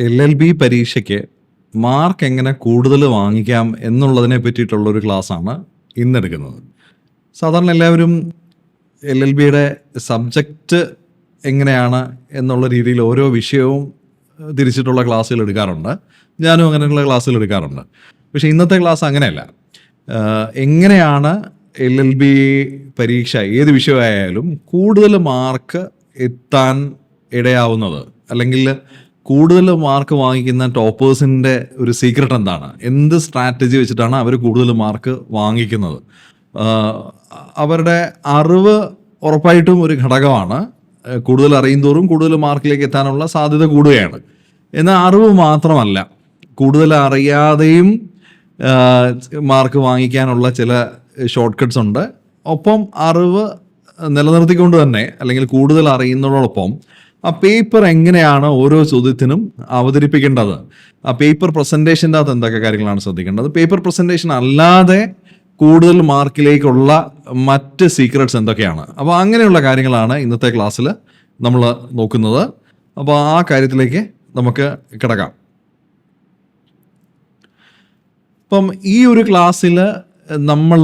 L L B പരീക്ഷയ്ക്ക് mark എങ്ങനെ കൂടുതൽ വാങ്ങിക്കാം എന്നുള്ളതിനെ പറ്റിയിട്ടുള്ള ഒരു ക്ലാസ്സാണ് ഇന്നെടുക്കുന്നത്. സാധാരണ എല്ലാവരും എൽ എൽ ബിയുടെ സബ്ജക്റ്റ് എങ്ങനെയാണ് എന്നുള്ള രീതിയിൽ ഓരോ വിഷയവും തിരിച്ചിട്ടുള്ള ക്ലാസ്സുകൾ എടുക്കാറുണ്ട്. ഞാനും അങ്ങനെയുള്ള ക്ലാസ്സുകൾ എടുക്കാറുണ്ട്. പക്ഷേ ഇന്നത്തെ ക്ലാസ് അങ്ങനെയല്ല. എങ്ങനെയാണ് എൽ എൽ ബി പരീക്ഷ ഏത് വിഷയമായാലും കൂടുതൽ മാർക്ക് എത്താൻ ഇടയാവുന്നത്? അല്ലെങ്കിൽ കൂടുതൽ മാർക്ക് വാങ്ങിക്കുന്ന ടോപ്പേഴ്സിന്റെ ഒരു സീക്രട്ട് എന്താണ്? എന്ത് സ്ട്രാറ്റജി വെച്ചിട്ടാണ് അവർ കൂടുതൽ മാർക്ക് വാങ്ങിക്കുന്നത്? അവരുടെ അറിവ് ഉറപ്പായിട്ടും ഒരു ഘടകമാണ്. കൂടുതൽ അറിയും തോറും കൂടുതൽ മാർക്കിലേക്ക് എത്താനുള്ള സാധ്യത കൂടുകയാണ്. എന്നാൽ അറിവ് മാത്രമല്ല കൂടുതൽ അറിയാതെയും മാർക്ക് വാങ്ങിക്കാനുള്ള ചില ഷോർട്ട് കട്ട്സ് ഉണ്ട്. ഒപ്പം അറിവ് നിലനിർത്തിക്കൊണ്ട് തന്നെ അല്ലെങ്കിൽ കൂടുതൽ അറിയുന്നതോടൊപ്പം ആ പേപ്പർ എങ്ങനെയാണ് ഓരോ ചോദ്യത്തിനും അവതരിപ്പിക്കേണ്ടത്? ആ പേപ്പർ പ്രസന്റേഷന്റെ അകത്ത് എന്തൊക്കെ കാര്യങ്ങളാണ് ശ്രദ്ധിക്കേണ്ടത്? പേപ്പർ പ്രസന്റേഷൻ അല്ലാതെ കൂടുതൽ മാർക്കിലേക്കുള്ള മറ്റ് സീക്രട്സ് എന്തൊക്കെയാണ്? അപ്പോൾ അങ്ങനെയുള്ള കാര്യങ്ങളാണ് ഇന്നത്തെ ക്ലാസ്സിൽ നമ്മൾ നോക്കുന്നത്. അപ്പോൾ ആ കാര്യത്തിലേക്ക് നമുക്ക് കിടക്കാം. അപ്പം ഈ ഒരു ക്ലാസ്സിൽ നമ്മൾ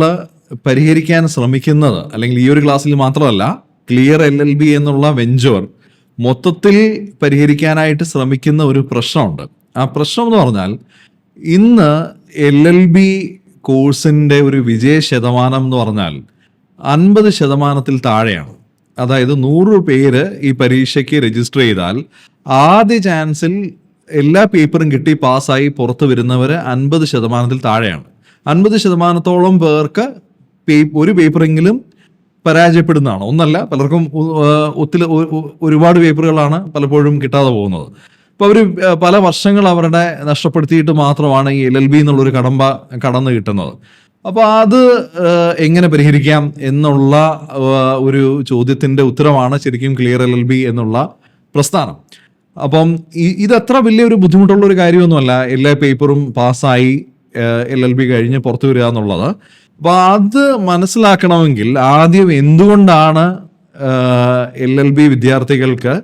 പരിഹരിക്കാൻ ശ്രമിക്കുന്നത് അല്ലെങ്കിൽ ഈ ഒരു ക്ലാസ്സിൽ മാത്രമല്ല ക്ലിയർ എൽ എൽ ബി എന്നുള്ള വെഞ്ചർ മൊത്തത്തിൽ പരിഹരിക്കാനായിട്ട് ശ്രമിക്കുന്ന ഒരു പ്രശ്നമുണ്ട്. ആ പ്രശ്നം എന്ന് പറഞ്ഞാൽ ഇന്ന് എൽ എൽ ബി കോഴ്സിന്റെ ഒരു വിജയ ശതമാനം എന്ന് പറഞ്ഞാൽ അൻപത് ശതമാനത്തിൽ താഴെയാണ്. അതായത് നൂറ് പേര് ഈ പരീക്ഷയ്ക്ക് രജിസ്റ്റർ ചെയ്താൽ ആദ്യ ചാൻസിൽ എല്ലാ പേപ്പറും കിട്ടി പാസ്സായി പുറത്തു വരുന്നവർ അൻപത് ശതമാനത്തിൽ താഴെയാണ്. അൻപത് ശതമാനത്തോളം പേർക്ക് ഒരു പേപ്പറെങ്കിലും പരാജയപ്പെടുന്നതാണ്. ഒന്നല്ല പലർക്കും ഒത്തിരി ഒരുപാട് പേപ്പറുകളാണ് പലപ്പോഴും കിട്ടാതെ പോകുന്നത്. അപ്പോൾ അവർ പല വർഷങ്ങൾ അവരുടെ നഷ്ടപ്പെടുത്തിയിട്ട് മാത്രമാണ് ഈ എൽ എൽ ബി എന്നുള്ളൊരു കടമ്പ കടന്നു കിട്ടുന്നത്. അപ്പോൾ അത് എങ്ങനെ പരിഹരിക്കാം എന്നുള്ള ഒരു ചോദ്യത്തിന്റെ ഉത്തരമാണ് ശരിക്കും ക്ലിയർ എൽ എൽ ബി എന്നുള്ള പ്രസ്ഥാനം. അപ്പം ഇതത്ര വലിയൊരു ബുദ്ധിമുട്ടുള്ള ഒരു കാര്യമൊന്നുമല്ല. എല്ലാ പേപ്പറും പാസ്സായി എൽ എൽ ബി കഴിഞ്ഞ് പുറത്തു വരിക എന്നുള്ളത്. അപ്പോൾ അത് മനസ്സിലാക്കണമെങ്കിൽ ആദ്യം എന്തുകൊണ്ടാണ് എൽ എൽ ബി വിദ്യാർത്ഥികൾക്ക്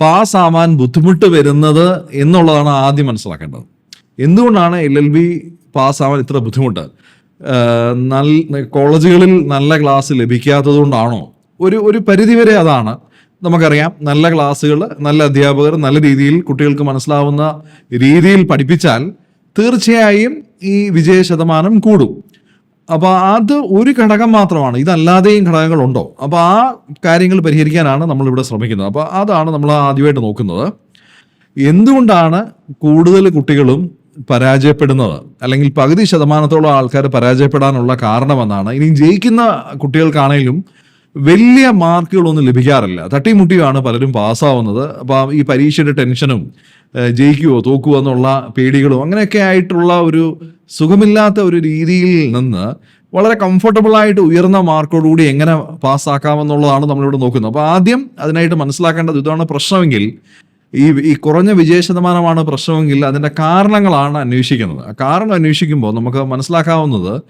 പാസ്സാവാൻ ബുദ്ധിമുട്ട് വരുന്നത് എന്നുള്ളതാണ് ആദ്യം മനസ്സിലാക്കേണ്ടത്. എന്തുകൊണ്ടാണ് എൽ എൽ ബി പാസ്സാവാൻ ഇത്ര ബുദ്ധിമുട്ട്? നല്ല കോളേജുകളിൽ നല്ല ക്ലാസ് ലഭിക്കാത്തത് കൊണ്ടാണോ? ഒരു ഒരു പരിധിവരെ അതാണ്. നമുക്കറിയാം നല്ല ക്ലാസ്സുകൾ നല്ല അധ്യാപകർ നല്ല രീതിയിൽ കുട്ടികൾക്ക് മനസ്സിലാവുന്ന രീതിയിൽ പഠിപ്പിച്ചാൽ തീർച്ചയായും ഈ വിജയ ശതമാനം കൂടും. അപ്പോൾ അത് ഒരു ഘടകം മാത്രമാണ്. ഇതല്ലാതെയും ഘടകങ്ങളുണ്ടോ? അപ്പോൾ ആ കാര്യങ്ങൾ പരിഹരിക്കാനാണ് നമ്മളിവിടെ ശ്രമിക്കുന്നത്. അപ്പോൾ അതാണ് നമ്മൾ ആദ്യമായിട്ട് നോക്കുന്നത്. എന്തുകൊണ്ടാണ് കൂടുതൽ കുട്ടികളും പരാജയപ്പെടുന്നത്? അല്ലെങ്കിൽ പകുതി ശതമാനത്തോളം ആൾക്കാർ പരാജയപ്പെടാനുള്ള കാരണമെന്നാണ്. ഇനി ജയിക്കുന്ന കുട്ടികൾക്കാണെങ്കിലും വലിയ മാർക്കുകളൊന്നും ലഭിക്കാറില്ല. തട്ടിമുട്ടിയാണ് പലരും പാസ്സാവുന്നത്. അപ്പം ഈ പരീക്ഷയുടെ ടെൻഷനും ജയിക്കുവോ തോക്കുവോ എന്നുള്ള പേടികളും അങ്ങനെയൊക്കെ ആയിട്ടുള്ള ഒരു സുഖമില്ലാത്ത ഒരു രീതിയിൽ നിന്ന് വളരെ കംഫർട്ടബിളായിട്ട് ഉയർന്ന മാർക്കോടുകൂടി എങ്ങനെ പാസ്സാക്കാമെന്നുള്ളതാണ് നമ്മളിവിടെ നോക്കുന്നത്. അപ്പോൾ ആദ്യം അതിനായിട്ട് മനസ്സിലാക്കേണ്ടത് ഇതാണ് പ്രശ്നമെങ്കിൽ ഈ ഈ കുറഞ്ഞ വിജയ ശതമാനമാണ് പ്രശ്നമെങ്കിൽ അതിന്റെ കാരണങ്ങളാണ് അന്വേഷിക്കുന്നത്. ആ കാരണം അന്വേഷിക്കുമ്പോൾ നമുക്ക് മനസ്സിലാക്കാവുന്നത്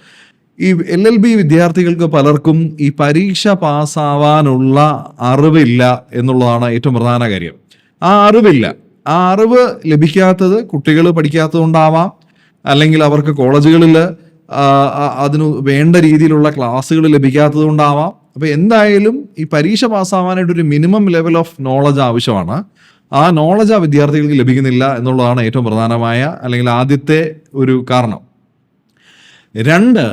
ഈ എൽ എൽ ബി വിദ്യാർത്ഥികൾക്ക് പലർക്കും ഈ പരീക്ഷ പാസ്സാവാനുള്ള അറിവില്ല എന്നുള്ളതാണ് ഏറ്റവും പ്രധാന കാര്യം. ആ അറിവില്ല. ആ അറിവ് ലഭിക്കാത്തത് കുട്ടികൾ പഠിക്കാത്തതുകൊണ്ടാവാം. അല്ലെങ്കിൽ അവർക്ക് കോളേജുകളിൽ അതിന് വേണ്ട രീതിയിലുള്ള ക്ലാസ്സുകൾ ലഭിക്കാത്തത് കൊണ്ടാവാം അപ്പോൾ എന്തായാലും ഈ പരീക്ഷ പാസ്സാവാനായിട്ട് ഒരു മിനിമം ലെവൽ ഓഫ് നോളജ് ആവശ്യമാണ്. ആ നോളജ് ആ വിദ്യാർത്ഥികൾക്ക് ലഭിക്കുന്നില്ല എന്നുള്ളതാണ് ഏറ്റവും പ്രധാനമായ അല്ലെങ്കിൽ ആദ്യത്തെ ഒരു കാരണം. രണ്ട്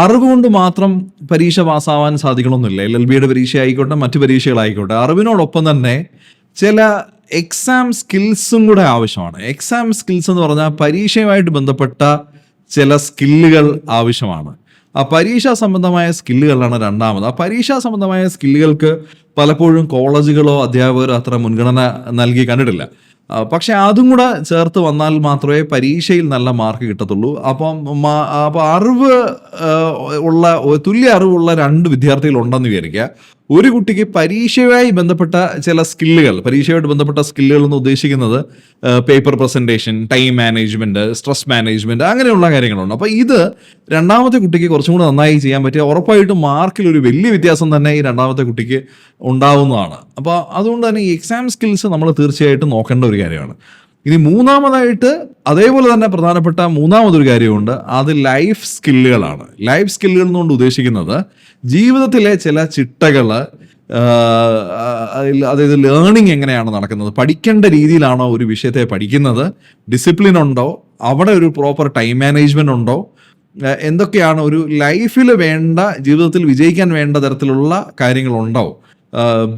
അറിവ് കൊണ്ട് മാത്രം പരീക്ഷ പാസ്സാവാൻ സാധിക്കണമെന്നില്ല. എൽ എൽ ബിയുടെ പരീക്ഷ ആയിക്കോട്ടെ മറ്റു പരീക്ഷകളായിക്കോട്ടെ. അറിവിനോടൊപ്പം തന്നെ ചില എക്സാം സ്കിൽസും കൂടെ ആവശ്യമാണ്. എക്സാം സ്കിൽസ് എന്ന് പറഞ്ഞാൽ പരീക്ഷയുമായിട്ട് ബന്ധപ്പെട്ട ചില സ്കില്ലുകൾ ആവശ്യമാണ്. ആ പരീക്ഷാ സംബന്ധമായ സ്കില്ലുകളാണ് രണ്ടാമത്. ആ പരീക്ഷാ സംബന്ധമായ സ്കില്ലുകൾക്ക് പലപ്പോഴും കോളേജുകളോ അധ്യാപകരോ അത്ര മുൻഗണന നൽകി കണ്ടിട്ടില്ല. പക്ഷെ അതും കൂടെ ചേർത്ത് വന്നാൽ മാത്രമേ പരീക്ഷയിൽ നല്ല മാർക്ക് കിട്ടത്തുള്ളൂ. അപ്പം അപ്പോൾ അറിവ് ഉള്ള തുല്യ അറിവുള്ള രണ്ട് വിദ്യാർത്ഥികൾ ഉണ്ടെന്ന് വിചാരിക്കുക. ഒരു കുട്ടിക്ക് പരീക്ഷയുമായി ബന്ധപ്പെട്ട ചില സ്കില്ലുകൾ പരീക്ഷയുമായിട്ട് ബന്ധപ്പെട്ട സ്കില്ലുകൾ എന്ന് ഉദ്ദേശിക്കുന്നത് paper presentation time management stress management അങ്ങനെയുള്ള കാര്യങ്ങളുണ്ട്. അപ്പോൾ ഇത് രണ്ടാമത്തെ കുട്ടിക്ക് കുറച്ചും കൂടെ നന്നായി ചെയ്യാൻ പറ്റിയ ഉറപ്പായിട്ടും മാർക്കിൽ ഒരു വലിയ വ്യത്യാസം തന്നെ ഈ രണ്ടാമത്തെ കുട്ടിക്ക് ഉണ്ടാവുന്നതാണ്. അപ്പോൾ അതുകൊണ്ട് തന്നെ ഈ എക്സാം സ്കിൽസ് നമ്മൾ തീർച്ചയായിട്ടും നോക്കേണ്ട ഒരു കാര്യമാണ്. ഇനി മൂന്നാമതായിട്ട് അതേപോലെ തന്നെ പ്രധാനപ്പെട്ട മൂന്നാമതൊരു കാര്യമുണ്ട്. അത് ലൈഫ് സ്കില്ലുകളാണ് ലൈഫ് സ്കില്ലുകൾ എന്നുകൊണ്ട് ഉദ്ദേശിക്കുന്നത് ജീവിതത്തിലെ ചില ചിട്ടകൾ അതായത് ലേണിംഗ് എങ്ങനെയാണ് നടക്കുന്നത് പഠിക്കേണ്ട രീതിയിലാണോ ഒരു വിഷയത്തെ പഠിക്കുന്നത് ഡിസിപ്ലിൻ ഉണ്ടോ അവിടെ ഒരു പ്രോപ്പർ ടൈം മാനേജ്മെന്റ് ഉണ്ടോ എന്തൊക്കെയാണ് ഒരു ലൈഫിൽ വേണ്ട ജീവിതത്തിൽ വിജയിക്കാൻ വേണ്ട തരത്തിലുള്ള കാര്യങ്ങളുണ്ടോ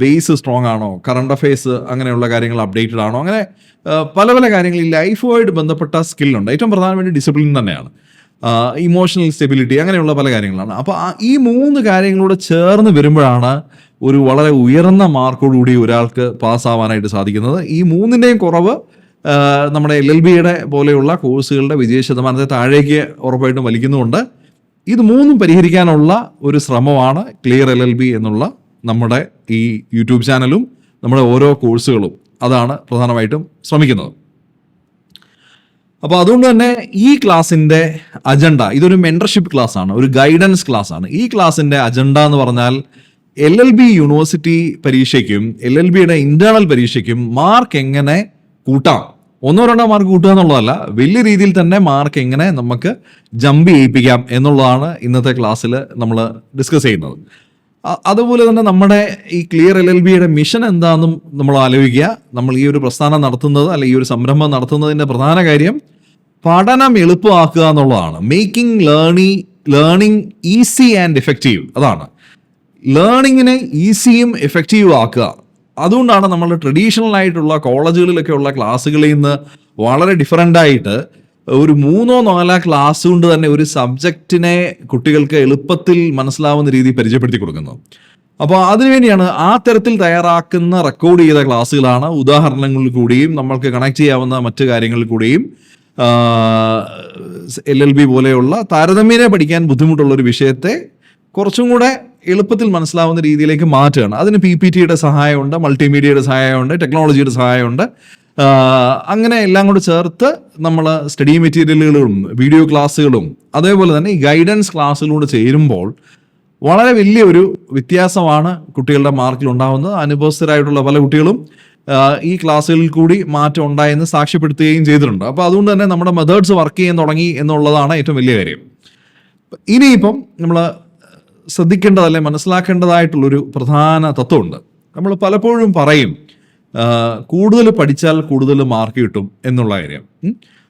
ബേസ് സ്ട്രോങ് ആണോ? കറണ്ട് അഫയേഴ്സ് അങ്ങനെയുള്ള കാര്യങ്ങൾ അപ്ഡേറ്റഡ് ആണോ? അങ്ങനെ പല പല കാര്യങ്ങൾ ഈ ലൈഫുമായിട്ട് ബന്ധപ്പെട്ട സ്കില്ലുണ്ട് ഏറ്റവും പ്രധാനമായിട്ട് ഡിസിപ്ലിൻ തന്നെയാണ്. ഇമോഷണൽ സ്റ്റെബിലിറ്റി അങ്ങനെയുള്ള പല കാര്യങ്ങളാണ്. അപ്പോൾ ഈ മൂന്ന് കാര്യങ്ങളൂടെ ചേർന്ന് വരുമ്പോഴാണ് ഒരു വളരെ ഉയർന്ന മാർക്കോടുകൂടി ഒരാൾക്ക് പാസ്സാവാനായിട്ട് സാധിക്കുന്നത്. ഈ മൂന്നിന്റെയും കുറവ് നമ്മുടെ എൽ എൽ ബിയുടെ പോലെയുള്ള കോഴ്സുകളുടെ വിജയ ശതമാനത്തെ താഴേക്ക് ഉറപ്പായിട്ടും വലിക്കുന്നുമുണ്ട്. ഇത് മൂന്നും പരിഹരിക്കാനുള്ള ഒരു ശ്രമമാണ് ക്ലിയർ എൽ എൽ ബി എന്നുള്ള നമ്മുടെ ഈ യൂട്യൂബ് ചാനലും നമ്മുടെ ഓരോ കോഴ്സുകളും അതാണ് പ്രധാനമായിട്ടും ശ്രമിക്കുന്നത്. അപ്പോൾ അതുകൊണ്ട് തന്നെ ഈ ക്ലാസ്സിന്റെ അജണ്ട ഇതൊരു മെന്റർഷിപ്പ് ക്ലാസ് ആണ് ഒരു ഗൈഡൻസ് ക്ലാസ് ആണ്. ഈ ക്ലാസ്സിന്റെ അജണ്ട എന്ന് പറഞ്ഞാൽ എൽ എൽ ബി യൂണിവേഴ്സിറ്റി പരീക്ഷയ്ക്കും എൽ എൽ ബിയുടെ ഇന്റേണൽ പരീക്ഷയ്ക്കും മാർക്ക് എങ്ങനെ കൂട്ടാം? ഒന്നോ രണ്ടോ മാർക്ക് കൂട്ടുക എന്നുള്ളതല്ല വലിയ രീതിയിൽ തന്നെ മാർക്ക് എങ്ങനെ നമുക്ക് ജമ്പ് ചെയ്യിപ്പിക്കാം എന്നുള്ളതാണ് ഇന്നത്തെ ക്ലാസ്സിൽ നമ്മൾ ഡിസ്കസ് ചെയ്യുന്നത്. അതുപോലെ തന്നെ നമ്മുടെ ഈ ക്ലിയർ എൽ എൽ ബിയുടെ മിഷൻ എന്താണെന്നും നമ്മൾ ആലോചിക്കുക. നമ്മൾ ഈ ഒരു പ്രസ്ഥാനം നടത്തുന്നത് അല്ലെ ഈ ഒരു സംരംഭം നടത്തുന്നതിന്റെ പ്രധാന കാര്യം പഠനം എളുപ്പമാക്കുക എന്നുള്ളതാണ്. മേക്കിംഗ് ലേണി ലേണിംഗ് ഈസി ആൻഡ് എഫക്റ്റീവ് അതാണ്. ലേണിങ്ങിനെ ഈസിയും എഫക്റ്റീവും ആക്കുക. അതുകൊണ്ടാണ് നമ്മൾ ട്രഡീഷണൽ ആയിട്ടുള്ള കോളേജുകളിലൊക്കെ ഉള്ള ക്ലാസ്സുകളിൽ നിന്ന് വളരെ ഡിഫറന്റ് ആയിട്ട് ഒരു മൂന്നോ നാലോ ക്ലാസ് കൊണ്ട് തന്നെ ഒരു സബ്ജക്റ്റിനെ കുട്ടികൾക്ക് എളുപ്പത്തിൽ മനസ്സിലാവുന്ന രീതിയിൽ പരിചയപ്പെടുത്തി കൊടുക്കുന്നത് അപ്പോൾ അതിനുവേണ്ടിയാണ് ആ തരത്തിൽ തയ്യാറാക്കുന്ന റെക്കോർഡ് ചെയ്ത ക്ലാസ്സുകളാണ് ഉദാഹരണങ്ങളിൽ കൂടിയും നമ്മൾക്ക് കണക്ട് ചെയ്യാവുന്ന മറ്റു കാര്യങ്ങളിൽ കൂടിയും എൽ എൽ ബി പോലെയുള്ള താരതമ്യേനെ പഠിക്കാൻ ബുദ്ധിമുട്ടുള്ള ഒരു വിഷയത്തെ കുറച്ചും കൂടെ എളുപ്പത്തിൽ മനസ്സിലാവുന്ന രീതിയിലേക്ക് മാറ്റുകയാണ്. അതിന് പി പി ടിയുടെ സഹായമുണ്ട് മൾട്ടിമീഡിയയുടെ സഹായമുണ്ട് ടെക്നോളജിയുടെ സഹായമുണ്ട്. അങ്ങനെ എല്ലാം കൂടെ ചേർത്ത് നമ്മൾ സ്റ്റഡി മെറ്റീരിയലുകളും വീഡിയോ ക്ലാസ്സുകളും അതേപോലെ തന്നെ ഈ ഗൈഡൻസ് ക്ലാസ്സുകളൂടെ ചേരുമ്പോൾ വളരെ വലിയൊരു വ്യത്യാസമാണ് കുട്ടികളുടെ മാർക്കിൽ ഉണ്ടാകുന്നത് അനുഭവസ്ഥരായിട്ടുള്ള പല കുട്ടികളും ഈ ക്ലാസ്സുകളിൽ കൂടി മാറ്റം ഉണ്ടായെന്ന് സാക്ഷ്യപ്പെടുത്തുകയും ചെയ്തിട്ടുണ്ട്. അപ്പോൾ അതുകൊണ്ട് തന്നെ നമ്മുടെ മെത്തേഡ്സ് വർക്ക് ചെയ്യാൻ തുടങ്ങി എന്നുള്ളതാണ് ഏറ്റവും വലിയ കാര്യം. ഇനിയിപ്പം നമ്മൾ ശ്രദ്ധിക്കേണ്ടത് അല്ലെ മനസ്സിലാക്കേണ്ടതായിട്ടുള്ളൊരു പ്രധാന തത്വമുണ്ട്. നമ്മൾ പലപ്പോഴും പറയും കൂടുതൽ പഠിച്ചാൽ കൂടുതൽ മാർക്ക് കിട്ടും എന്നുള്ള കാര്യം.